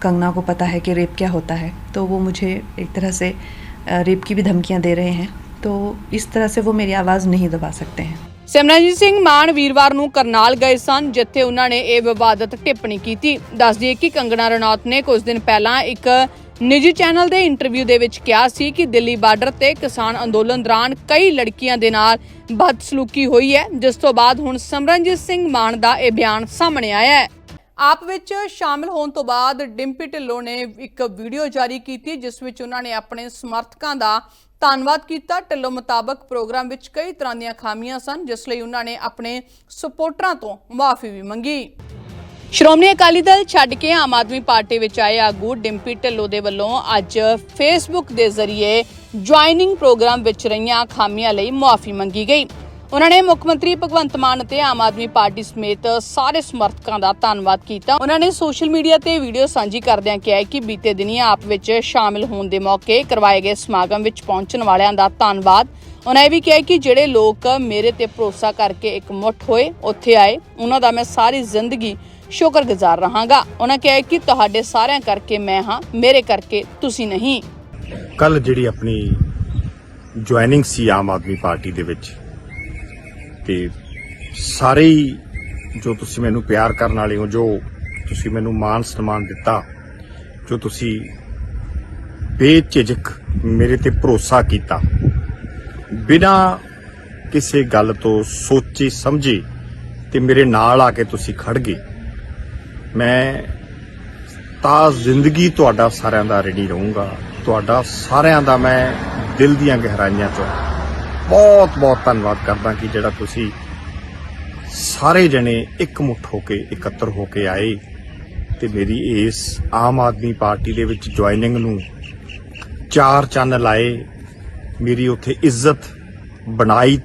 कंगना को पता है कि रेप क्या होता है तो वो मुझे एक तरह से अ, रेप की भी धमकियां दे रहे हैं तो इस तरह से वो मेरी आवाज़ नहीं दबा सकते हैं ਸਿਮਰਨਜੀਤ ਸਿੰਘ ਮਾਨ ਵੀਰਵਾਰ ਨੂੰ ਕਰਨਾਲ ਗਏ ਸਨ, ਜਿੱਥੇ ਉਹਨਾਂ ਨੇ ਇਹ ਵਿਵਾਦਤ ਟਿੱਪਣੀ ਕੀਤੀ। ਦੱਸ ਦਈਏ ਕਿ ਕੰਗਣਾ ਰਣੌਤ ਨੇ ਕੁਝ ਦਿਨ ਪਹਿਲਾਂ ਇੱਕ ਨਿੱਜੀ ਚੈਨਲ ਦੇ ਇੰਟਰਵਿਊ ਦੇ ਵਿੱਚ ਕਿਹਾ ਸੀ ਕਿ ਦਿੱਲੀ ਬਾਰਡਰ ਤੇ ਕਿਸਾਨ ਅੰਦੋਲਨ ਦੌਰਾਨ ਕਈ ਲੜਕੀਆਂ ਦੇ ਨਾਲ ਬਦਸਲੂਕੀ ਹੋਈ ਹੈ, ਜਿਸ ਤੋਂ ਬਾਅਦ ਹੁਣ ਸਿਮਰਨਜੀਤ ਸਿੰਘ ਮਾਨ ਦਾ ਇਹ ਬਿਆਨ ਸਾਹਮਣੇ ਆਇਆ ਹੈ। ਆਪ ਵਿੱਚ ਸ਼ਾਮਿਲ ਹੋਣ ਤੋਂ ਬਾਅਦ ਡਿੰਪੀ ਢਿੱਲੋਂ ਨੇ ਇੱਕ ਵੀਡੀਓ ਜਾਰੀ ਕੀਤੀ, ਜਿਸ ਵਿੱਚ ਉਹਨਾਂ ਨੇ ਆਪਣੇ ਸਮਰਥਕਾਂ ਦਾ ਧੰਨਵਾਦ ਕੀਤਾ। ਢਿੱਲੋਂ ਮੁਤਾਬਕ ਪ੍ਰੋਗਰਾਮ ਵਿੱਚ ਕਈ ਤਰ੍ਹਾਂ ਦੀਆਂ ਖਾਮੀਆਂ ਸਨ, ਜਿਸ ਲਈ ਉਹਨਾਂ ਨੇ ਆਪਣੇ ਸਪੋਰਟਰਾਂ ਤੋਂ ਮਾਫੀ ਵੀ ਮੰਗੀ। ਸ਼੍ਰੋਮਣੀ ਅਕਾਲੀ ਦਲ ਛੱਡ ਕੇ ਆਮ ਆਦਮੀ ਪਾਰਟੀ ਵਿੱਚ ਆਏ ਆਗੂ ਡਿੰਪੀ ਢਿੱਲੋਂ ਦੇ ਵੱਲੋਂ ਅੱਜ ਫੇਸਬੁੱਕ ਦੇ ਜ਼ਰੀਏ ਜੁਆਇਨਿੰਗ ਪ੍ਰੋਗਰਾਮ ਵਿੱਚ ਰਹੀਆਂ ਖਾਮੀਆਂ ਲਈ ਮੁਆਫੀ ਮੰਗੀ ਗਈ। ਉਹਨਾਂ ਨੇ ਮੁੱਖ ਮੰਤਰੀ ਭਗਵੰਤ ਮਾਨ ਅਤੇ ਆਮ ਆਦਮੀ ਪਾਰਟੀ ਸਮੇਤ ਸਾਰੇ ਸਮਰਥਕਾਂ ਦਾ ਧੰਨਵਾਦ ਕੀਤਾ। ਉਹਨਾਂ ਨੇ ਸੋਸ਼ਲ ਮੀਡੀਆ ਤੇ ਵੀਡੀਓ ਸਾਂਝੀ ਕਰਦਿਆਂ ਕਿਹਾ ਕਿ ਬੀਤੇ ਦਿਨੀ ਆਪ ਵਿੱਚ ਸ਼ਾਮਿਲ ਹੋਣ ਦੇ ਮੌਕੇ ਕਰਵਾਏ ਗਏ ਸਮਾਗਮ ਵਿੱਚ ਪਹੁੰਚਣ ਵਾਲਿਆਂ ਦਾ ਧੰਨਵਾਦ। ਉਹਨਾਂ ਇਹ ਵੀ ਕਿਹਾ ਕਿ ਜਿਹੜੇ ਲੋਕ ਮੇਰੇ ਤੇ ਭਰੋਸਾ ਕਰਕੇ ਇੱਕ ਮੁੱਠ ਹੋਏ, ਉੱਥੇ ਆਏ, ਉਹਨਾਂ ਦਾ ਮੈਂ ਸਾਰੀ ਜ਼ਿੰਦਗੀ ਸ਼ੁਕਰਗੁਜ਼ਾਰ ਰਹਾਂਗਾ। ਉਹਨਾਂ ਕਿਹਾ ਕਿ ਤੁਹਾਡੇ ਸਾਰਿਆਂ ਕਰਕੇ ਮੈਂ ਹਾਂ, ਮੇਰੇ ਕਰਕੇ ਤੁਸੀਂ ਨਹੀਂ। ਕੱਲ ਜਿਹੜੀ ਆਪਣੀ ਜੁਆਇਨਿੰਗ ਸੀ ਆਮ ਆਦਮੀ ਪਾਰਟੀ ਦੇ ਵਿੱਚ ਤੇ ਸਾਰੇ ਹੀ ਜੋ ਤੁਸੀਂ ਮੈਨੂੰ ਪਿਆਰ ਕਰਨ ਵਾਲੇ ਹੋ, ਜੋ ਤੁਸੀਂ ਮੈਨੂੰ ਮਾਨ ਸਨਮਾਨ ਦਿੱਤਾ, ਜੋ ਤੁਸੀਂ ਬੇਝਿਜਕ ਮੇਰੇ ਤੇ ਭਰੋਸਾ ਕੀਤਾ, ਬਿਨਾਂ ਕਿਸੇ ਗੱਲ ਤੋਂ ਸੋਚੇ ਸਮਝੇ ਤੇ ਮੇਰੇ ਨਾਲ ਆ ਕੇ ਤੁਸੀਂ ਖੜ ਗਏ, ਮੈਂ ਤਾਂ ਜ਼ਿੰਦਗੀ ਤੁਹਾਡਾ ਸਾਰਿਆਂ ਦਾ ਰਣੀ ਰਹੂੰਗਾ, ਤੁਹਾਡਾ ਸਾਰਿਆਂ ਦਾ ਮੈਂ ਦਿਲ ਦੀਆਂ ਗਹਿਰਾਈਆਂ ਤੋਂ ਬਹੁਤ ਬਹੁਤ ਧੰਨਵਾਦ ਕਰਦਾ ਕਿ ਜਿਹੜਾ ਤੁਸੀਂ ਸਾਰੇ ਜਣੇ ਇਕਮੁੱਠ ਹੋ ਕੇ, ਇਕੱਤਰ ਹੋ ਕੇ ਆਏ ਤੇ ਮੇਰੀ ਇਸ ਆਮ ਆਦਮੀ ਪਾਰਟੀ ਦੇ ਵਿੱਚ ਜੁਆਇਨਿੰਗ ਨੂੰ ਚਾਰ ਚੰਨ ਲਾਏ। ਮੇਰੀ ਉੱਥੇ ਇੱਜ਼ਤ ਬਣਾਈ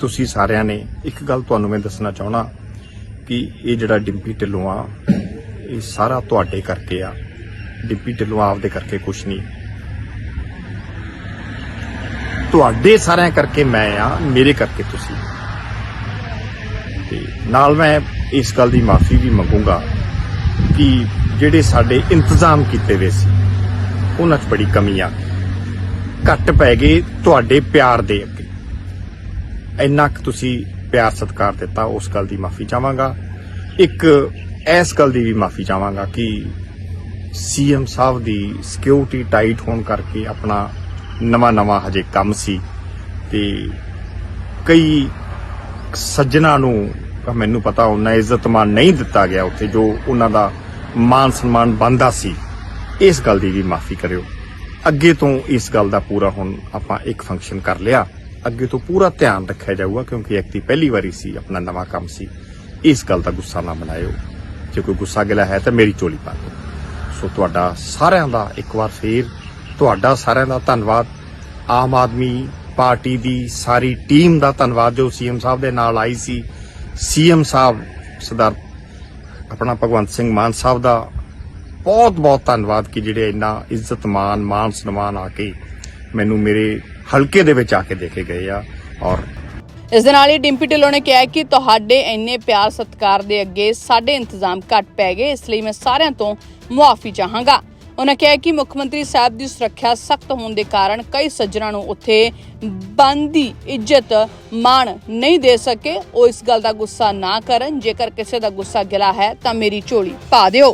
ਤੁਸੀਂ ਸਾਰਿਆਂ ਨੇ। ਇੱਕ ਗੱਲ ਤੁਹਾਨੂੰ ਮੈਂ ਦੱਸਣਾ ਚਾਹਣਾ ਕਿ ਇਹ ਜਿਹੜਾ ਡਿੰਪੀ ਢਿੱਲੋਂ ਆ, ਇਹ ਸਾਰਾ ਤੁਹਾਡੇ ਕਰਕੇ ਆ। ਡਿੰਪੀ ਢਿੱਲੋਂ ਆਪਦੇ ਕਰਕੇ ਕੁਛ ਨਹੀਂ। ਤੁਹਾਡੇ ਸਾਰਿਆਂ ਕਰਕੇ ਮੈਂ ਆ, ਮੇਰੇ ਕਰਕੇ ਤੁਸੀਂ। ਤੇ ਨਾਲ ਮੈਂ ਇਸ ਗੱਲ ਦੀ ਮਾਫੀ ਵੀ ਮੰਗੂੰਗਾ ਕਿ ਜਿਹੜੇ ਸਾਡੇ ਇੰਤਜ਼ਾਮ ਕੀਤੇ ਹੋਏ ਸੀ, ਉਹਨਾਂ 'ਚ ਬੜੀ ਕਮੀ ਆ ਘੱਟ ਪੈ ਗਏ ਤੁਹਾਡੇ ਪਿਆਰ ਦੇ ਅੱਗੇ। ਇੰਨਾ ਕੁ ਤੁਸੀਂ ਪਿਆਰ ਸਤਿਕਾਰ ਦਿੱਤਾ, ਉਸ ਗੱਲ ਦੀ ਮਾਫੀ ਚਾਹਾਂਗਾ। ਇੱਕ ਇਸ ਗੱਲ ਦੀ ਵੀ ਮਾਫੀ ਚਾਹਾਂਗਾ ਕਿ ਸੀਐਮ ਸਾਹਿਬ ਦੀ ਸਿਕਿਉਰਿਟੀ ਟਾਈਟ ਹੋਣ ਕਰਕੇ ਆਪਣਾ ਨਵਾਂ ਨਵਾਂ ਹਜੇ ਕੰਮ ਸੀ ਤੇ ਕਈ ਸੱਜਣਾ ਨੂੰ ਮੈਨੂੰ ਪਤਾ ਉਹਨਾਂ ਇੱਜ਼ਤ ਮਾਨ ਨਹੀਂ ਦਿੱਤਾ ਗਿਆ ਉੱਥੇ ਜੋ ਉਹਨਾਂ ਦਾ ਮਾਨ ਸਨਮਾਨ ਬੰਦਾ ਸੀ। ਇਸ ਗੱਲ ਦੀ ਵੀ ਮਾਫੀ ਕਰਿਓ। ਅੱਗੇ ਤੋਂ ਇਸ ਗੱਲ ਦਾ ਪੂਰਾ ਹੁਣ ਆਪਾਂ ਇੱਕ ਫੰਕਸ਼ਨ ਕਰ ਲਿਆ। ਅੱਗੇ ਤੋਂ ਪੂਰਾ ਧਿਆਨ ਰੱਖਿਆ ਜਾਊਗਾ ਕਿਉਂਕਿ ਐਕਤੀ ਪਹਿਲੀ ਵਾਰੀ ਸੀ, ਆਪਣਾ ਨਵਾਂ ਕੰਮ ਸੀ। ਇਸ ਗੱਲ ਦਾ ਗੁੱਸਾ ਨਾ ਮਨਾਇਓ। ਜੇ ਕੋਈ ਗੁੱਸਾ ਗਿਲਾ ਹੈ ਤਾਂ ਮੇਰੀ ਚੋਲੀ ਪਾ ਦਿਓ। ਸੋ ਤੁਹਾਡਾ ਸਾਰਿਆਂ ਦਾ ਇੱਕ ਵਾਰ ਫੇਰ ਤੁਹਾਡਾ ਸਾਰਿਆਂ ਦਾ ਧੰਨਵਾਦ। ਆਮ ਆਦਮੀ ਪਾਰਟੀ ਦੀ ਸਾਰੀ ਟੀਮ ਦਾ ਧੰਨਵਾਦ, ਜੋ ਸੀਐਮ ਸਾਹਿਬ ਦੇ ਨਾਲ ਆਈ ਸੀ। ਸੀਐਮ ਸਾਹਿਬ, ਸਰਦਾਰ ਆਪਣਾ ਭਗਵੰਤ ਸਿੰਘ ਮਾਨ ਸਾਹਿਬ ਦਾ ਬਹੁਤ ਬਹੁਤ ਧੰਨਵਾਦ ਕਿ ਜਿਹੜੇ ਇੰਨਾ ਇੱਜ਼ਤ ਮਾਨ ਮਾਨ ਸਨਮਾਨ ਆ ਕੇ ਮੈਨੂੰ ਮੇਰੇ ਹਲਕੇ ਦੇ ਵਿੱਚ ਆ ਕੇ ਦੇਖੇ ਗਏ ਆ ਔਰ ਇਸ ਦੇ ਨਾਲ ਹੀ ਡਿੰਪੀ ਢਿੱਲੋਂ ਨੇ ਕਿਹਾ ਕਿ ਤੁਹਾਡੇ ਇੰਨੇ ਪਿਆਰ ਸਤਿਕਾਰ ਦੇ ਅੱਗੇ ਸਾਡੇ ਇੰਤਜ਼ਾਮ ਘੱਟ ਪੈ ਗਏ, ਇਸ ਲਈ ਮੈਂ ਸਾਰਿਆਂ ਤੋਂ ਮੁਆਫੀ ਚਾਹਾਂਗਾ। ਉਹਨਾਂ ਕਿਹਾ ਕਿ ਮੁੱਖ ਮੰਤਰੀ ਸਾਹਿਬ ਦੀ ਸੁਰੱਖਿਆ ਸਖਤ ਹੋਣ ਦੇ ਕਾਰਨ ਕਈ ਸੱਜਣਾਂ ਨੂੰ ਉੱਥੇ ਬੰਦੀ ਇੱਜ਼ਤ ਮਾਣ ਨਹੀਂ ਦੇ ਸਕੇ। ਉਹ ਇਸ ਗੱਲ ਦਾ ਗੁੱਸਾ ਨਾ ਕਰਨ। ਜੇਕਰ ਕਿਸੇ ਦਾ ਗੁੱਸਾ ਗਿਲਾ ਹੈ, ਤਾਂ ਮੇਰੀ ਝੋਲੀ ਪਾ ਦਿਓ।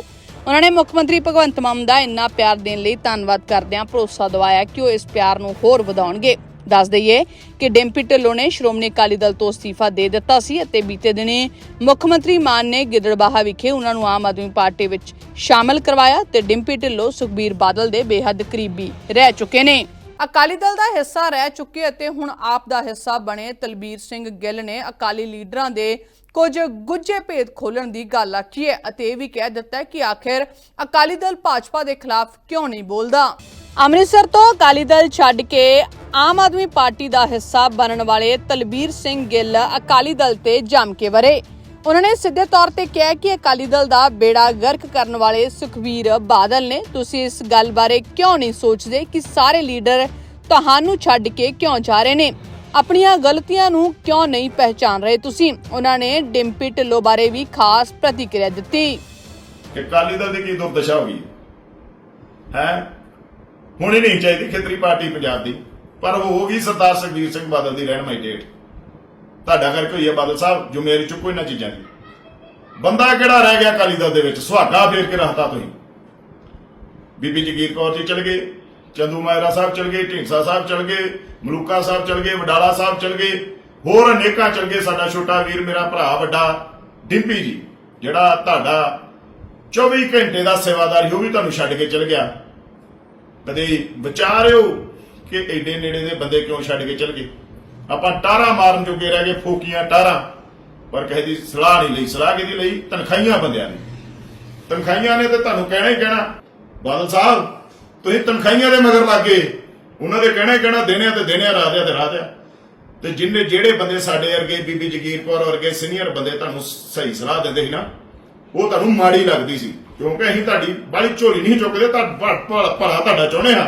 ਉਹਨਾਂ ਨੇ ਮੁੱਖ ਮੰਤਰੀ ਭਗਵੰਤ ਮਾਨ ਦਾ ਇੰਨਾ ਪਿਆਰ ਦੇਣ ਲਈ ਧੰਨਵਾਦ ਕਰਦਿਆਂ ਭਰੋਸਾ ਦਿਵਾਇਆ ਕਿ ਉਹ ਇਸ ਪਿਆਰ ਨੂੰ ਹੋਰ ਵਧਾਉਣਗੇ। ਦੱਸ ਦਈਏ ਕਿ ਡਿੰਪੀ ਢਿੱਲੋਂ ਨੇ ਸ਼੍ਰੋਮਣੀ ਅਕਾਲੀ ਦਲ ਤੋਂ ਅਸਤੀਫਾ ਦੇ ਦਿੱਤਾ ਸੀ ਅਤੇ ਬੀਤੇ ਦਿਨੀ ਮੁੱਖ ਮੰਤਰੀ ਮਾਨ ਨੇ ਗਿੱਦੜਬਾਹਾ ਵਿਖੇ ਉਹਨਾਂ ਨੂੰ ਆਮ ਆਦਮੀ ਪਾਰਟੀ ਵਿੱਚ ਸ਼ਾਮਲ ਕਰਵਾਇਆ ਤੇ ਡਿੰਪੀ ਢਿੱਲੋਂ ਸੁਖਬੀਰ ਬਾਦਲ ਦੇ ਬੇਹੱਦ ਕਰੀਬੀ ਰਹਿ ਚੁੱਕੇ ਨੇ। ਅਕਾਲੀ ਦਲ ਦਾ ਹਿੱਸਾ ਰਹਿ ਚੁੱਕੇ ਅਤੇ ਹੁਣ ਆਪ ਦਾ ਹਿੱਸਾ ਬਣੇ ਤਲਬੀਰ ਸਿੰਘ ਗਿੱਲ ਨੇ ਅਕਾਲੀ ਲੀਡਰਾਂ ਦੇ ਕੁਝ ਗੁੱਝੇ ਭੇਦ ਖੋਲਣ ਦੀ ਗੱਲ ਆਖੀ ਹੈ ਅਤੇ ਇਹ ਵੀ ਕਹਿ ਦਿੱਤਾ ਕਿ ਆਖਿਰ ਅਕਾਲੀ ਦਲ ਭਾਜਪਾ ਦੇ ਖਿਲਾਫ ਕਿਉਂ ਨਹੀਂ ਬੋਲਦਾ। ਅੰਮ੍ਰਿਤਸਰ ਤੋਂ ਅਕਾਲੀ ਦਲ ਛੱਡ ਕੇ ਆਮ ਆਦਮੀ ਪਾਰਟੀ ਦਾ ਹਿੱਸਾ ਬਣਨ ਵਾਲੇ ਤਲਬੀਰ ਸਿੰਘ ਗਿੱਲ ਅਕਾਲੀ ਦਲ ਤੇ ਜੰਮ ਕੇ ਵਰੇ। ਉਹਨਾਂ ਨੇ ਸਿੱਧੇ ਤੌਰ ਤੇ ਕਿਹਾ ਕਿ ਅਕਾਲੀ ਦਲ ਦਾ ਬੇੜਾ ਗਰਕ ਕਰਨ ਵਾਲੇ ਸੁਖਵੀਰ ਬਾਦਲ ਨੇ, ਤੁਸੀਂ ਇਸ ਗੱਲ ਬਾਰੇ ਕਿਉਂ ਨਹੀਂ ਸੋਚਦੇ ਕਿ ਸਾਰੇ ਲੀਡਰ ਤੁਹਾਨੂੰ ਛੱਡ ਕੇ ਕਿਉਂ ਜਾ ਰਹੇ ਨੇ? ਆਪਣੀਆਂ ਗਲਤੀਆਂ ਨੂੰ ਕਿਉਂ ਨਹੀਂ ਪਹਿਚਾਨ ਰਹੇ ਤੁਸੀਂ? ਉਹਨਾਂ ਨੇ ਡਿੰਪੀ ਢਿੱਲੋਂ ਬਾਰੇ ਵੀ ਖਾਸ ਪ੍ਰਤੀਕਿਰਿਆ ਦਿੱਤੀ। ਕਿ ਅਕਾਲੀ ਦਲ ਦੀ ਕੀ ਦੁਰਦਸ਼ਾ ਹੋ ਗਈ? ਹੈ? ਹੋਣੀ ਨਹੀਂ ਚਾਹੀਦੀ ਖੇਤਰੀ ਪਾਰਟੀ ਪੰਜਾਬ ਦੀ, ਪਰ ਉਹ ਹੋ ਗਈ ਸਰਦਾਰ ਸੁਖਬੀਰ ਸਿੰਘ ਬਾਦਲ ਦੀ ਰਹਿਨਮਾਈ ਡੇਟ। ਤੁਹਾਡਾ ਕਰਕੇ ਹੋਈ ਹੈ ਬਾਦਲ ਸਾਹਿਬ ਜ਼ਿੰਮੇਵਾਰੀ ਚੁੱਕੋ ਇਹਨਾਂ ਚੀਜ਼ਾਂ ਦੀ ਬੰਦਾ ਕਿਹੜਾ ਰਹਿ ਗਿਆ ਅਕਾਲੀ ਦਲ ਦੇ ਵਿੱਚ? ਸੁਹਾਗਾ ਫੇਰ ਕੇ ਰੱਖਤਾ ਤੁਸੀਂ। ਬੀਬੀ ਜਗੀਰ ਕੌਰ ਜੀ ਚਲ ਗਏ, ਚੰਦੂ ਮਾਇਰਾ ਸਾਹਿਬ ਚਲ ਗਏ, ਢੀਂਡਸਾ ਸਾਹਿਬ ਚਲ ਗਏ, ਮਲੂਕਾ ਸਾਹਿਬ ਚਲ ਗਏ, ਵਡਾਲਾ ਸਾਹਿਬ ਚਲ ਗਏ, ਹੋਰ ਅਨੇਕਾਂ ਚਲ ਗਏ। ਸਾਡਾ ਛੋਟਾ ਵੀਰ, ਮੇਰਾ ਭਰਾ ਵੱਡਾ, ਡਿੰਪੀ ਜੀ, ਜਿਹੜਾ ਤੁਹਾਡਾ 24 ਘੰਟੇ ਦਾ ਸੇਵਾਦਾਰੀ ਉਹ ਵੀ ਤੁਹਾਨੂੰ ਛੱਡ ਕੇ ਚਲ ਗਿਆ। ਕਦੇ ਵਿਚਾਰਿਓ ਕਿ ਐਡੇ ਨੇੜੇ ਦੇ ਬੰਦੇ ਕਿਉਂ ਛੱਡ ਕੇ ਚਲ ਗਏ? ਆਪਾਂ ਟਾਰਾ ਮਾਰਨ ਜੋਗੇ ਰਹਿ ਗਏ, ਫੋਕੀਆਂ ਟਾਰਾ ਪਰ ਕਿਸੇ ਦੀ ਸਲਾਹ ਨਹੀਂ ਲਈ। ਸਲਾਹ ਕਿਹਦੀ ਲਈ? ਤਨਖਾਹੀਆਂ ਬੰਦਿਆਂ ਨੇ ਤਨਖਾਈਆਂ ਨੇ ਤੇ ਤੁਹਾਨੂੰ ਕਹਿਣਾ ਹੀ ਕਹਿਣਾ। ਬਾਦਲ ਸਾਹਿਬ, ਤੁਸੀਂ ਤਨਖਾਈਆਂ ਦੇ ਮਗਰ ਲੱਗ ਗਏ। ਉਹਨਾਂ ਦੇ ਕਹਿਣਾ ਹੀ ਕਹਿਣਾ, ਦੇਣਿਆ ਤੇ ਦੇਣਿਆ ਰਾਤ ਆ ਤੇ ਰਾਤ ਆ ਤੇ ਜਿੰਨੇ ਜਿਹੜੇ ਬੰਦੇ ਸਾਡੇ ਵਰਗੇ ਬੀਬੀ ਜਗੀਰ ਕੌਰ ਵਰਗੇ ਸੀਨੀਅਰ ਬੰਦੇ ਤੁਹਾਨੂੰ ਸਹੀ ਸਲਾਹ ਦਿੰਦੇ ਸੀ ਨਾ, ਉਹ ਤੁਹਾਨੂੰ ਮਾੜੀ ਲੱਗਦੀ ਸੀ। ਕਿਉਂਕਿ ਅਸੀਂ ਤੁਹਾਡੀ ਬਾਲੀ ਝੋਲੀ ਨਹੀਂ ਚੁੱਕਦੇ, ਤਾਂ ਭਲਾ ਤੁਹਾਡਾ ਚਾਹੁੰਦੇ ਹਾਂ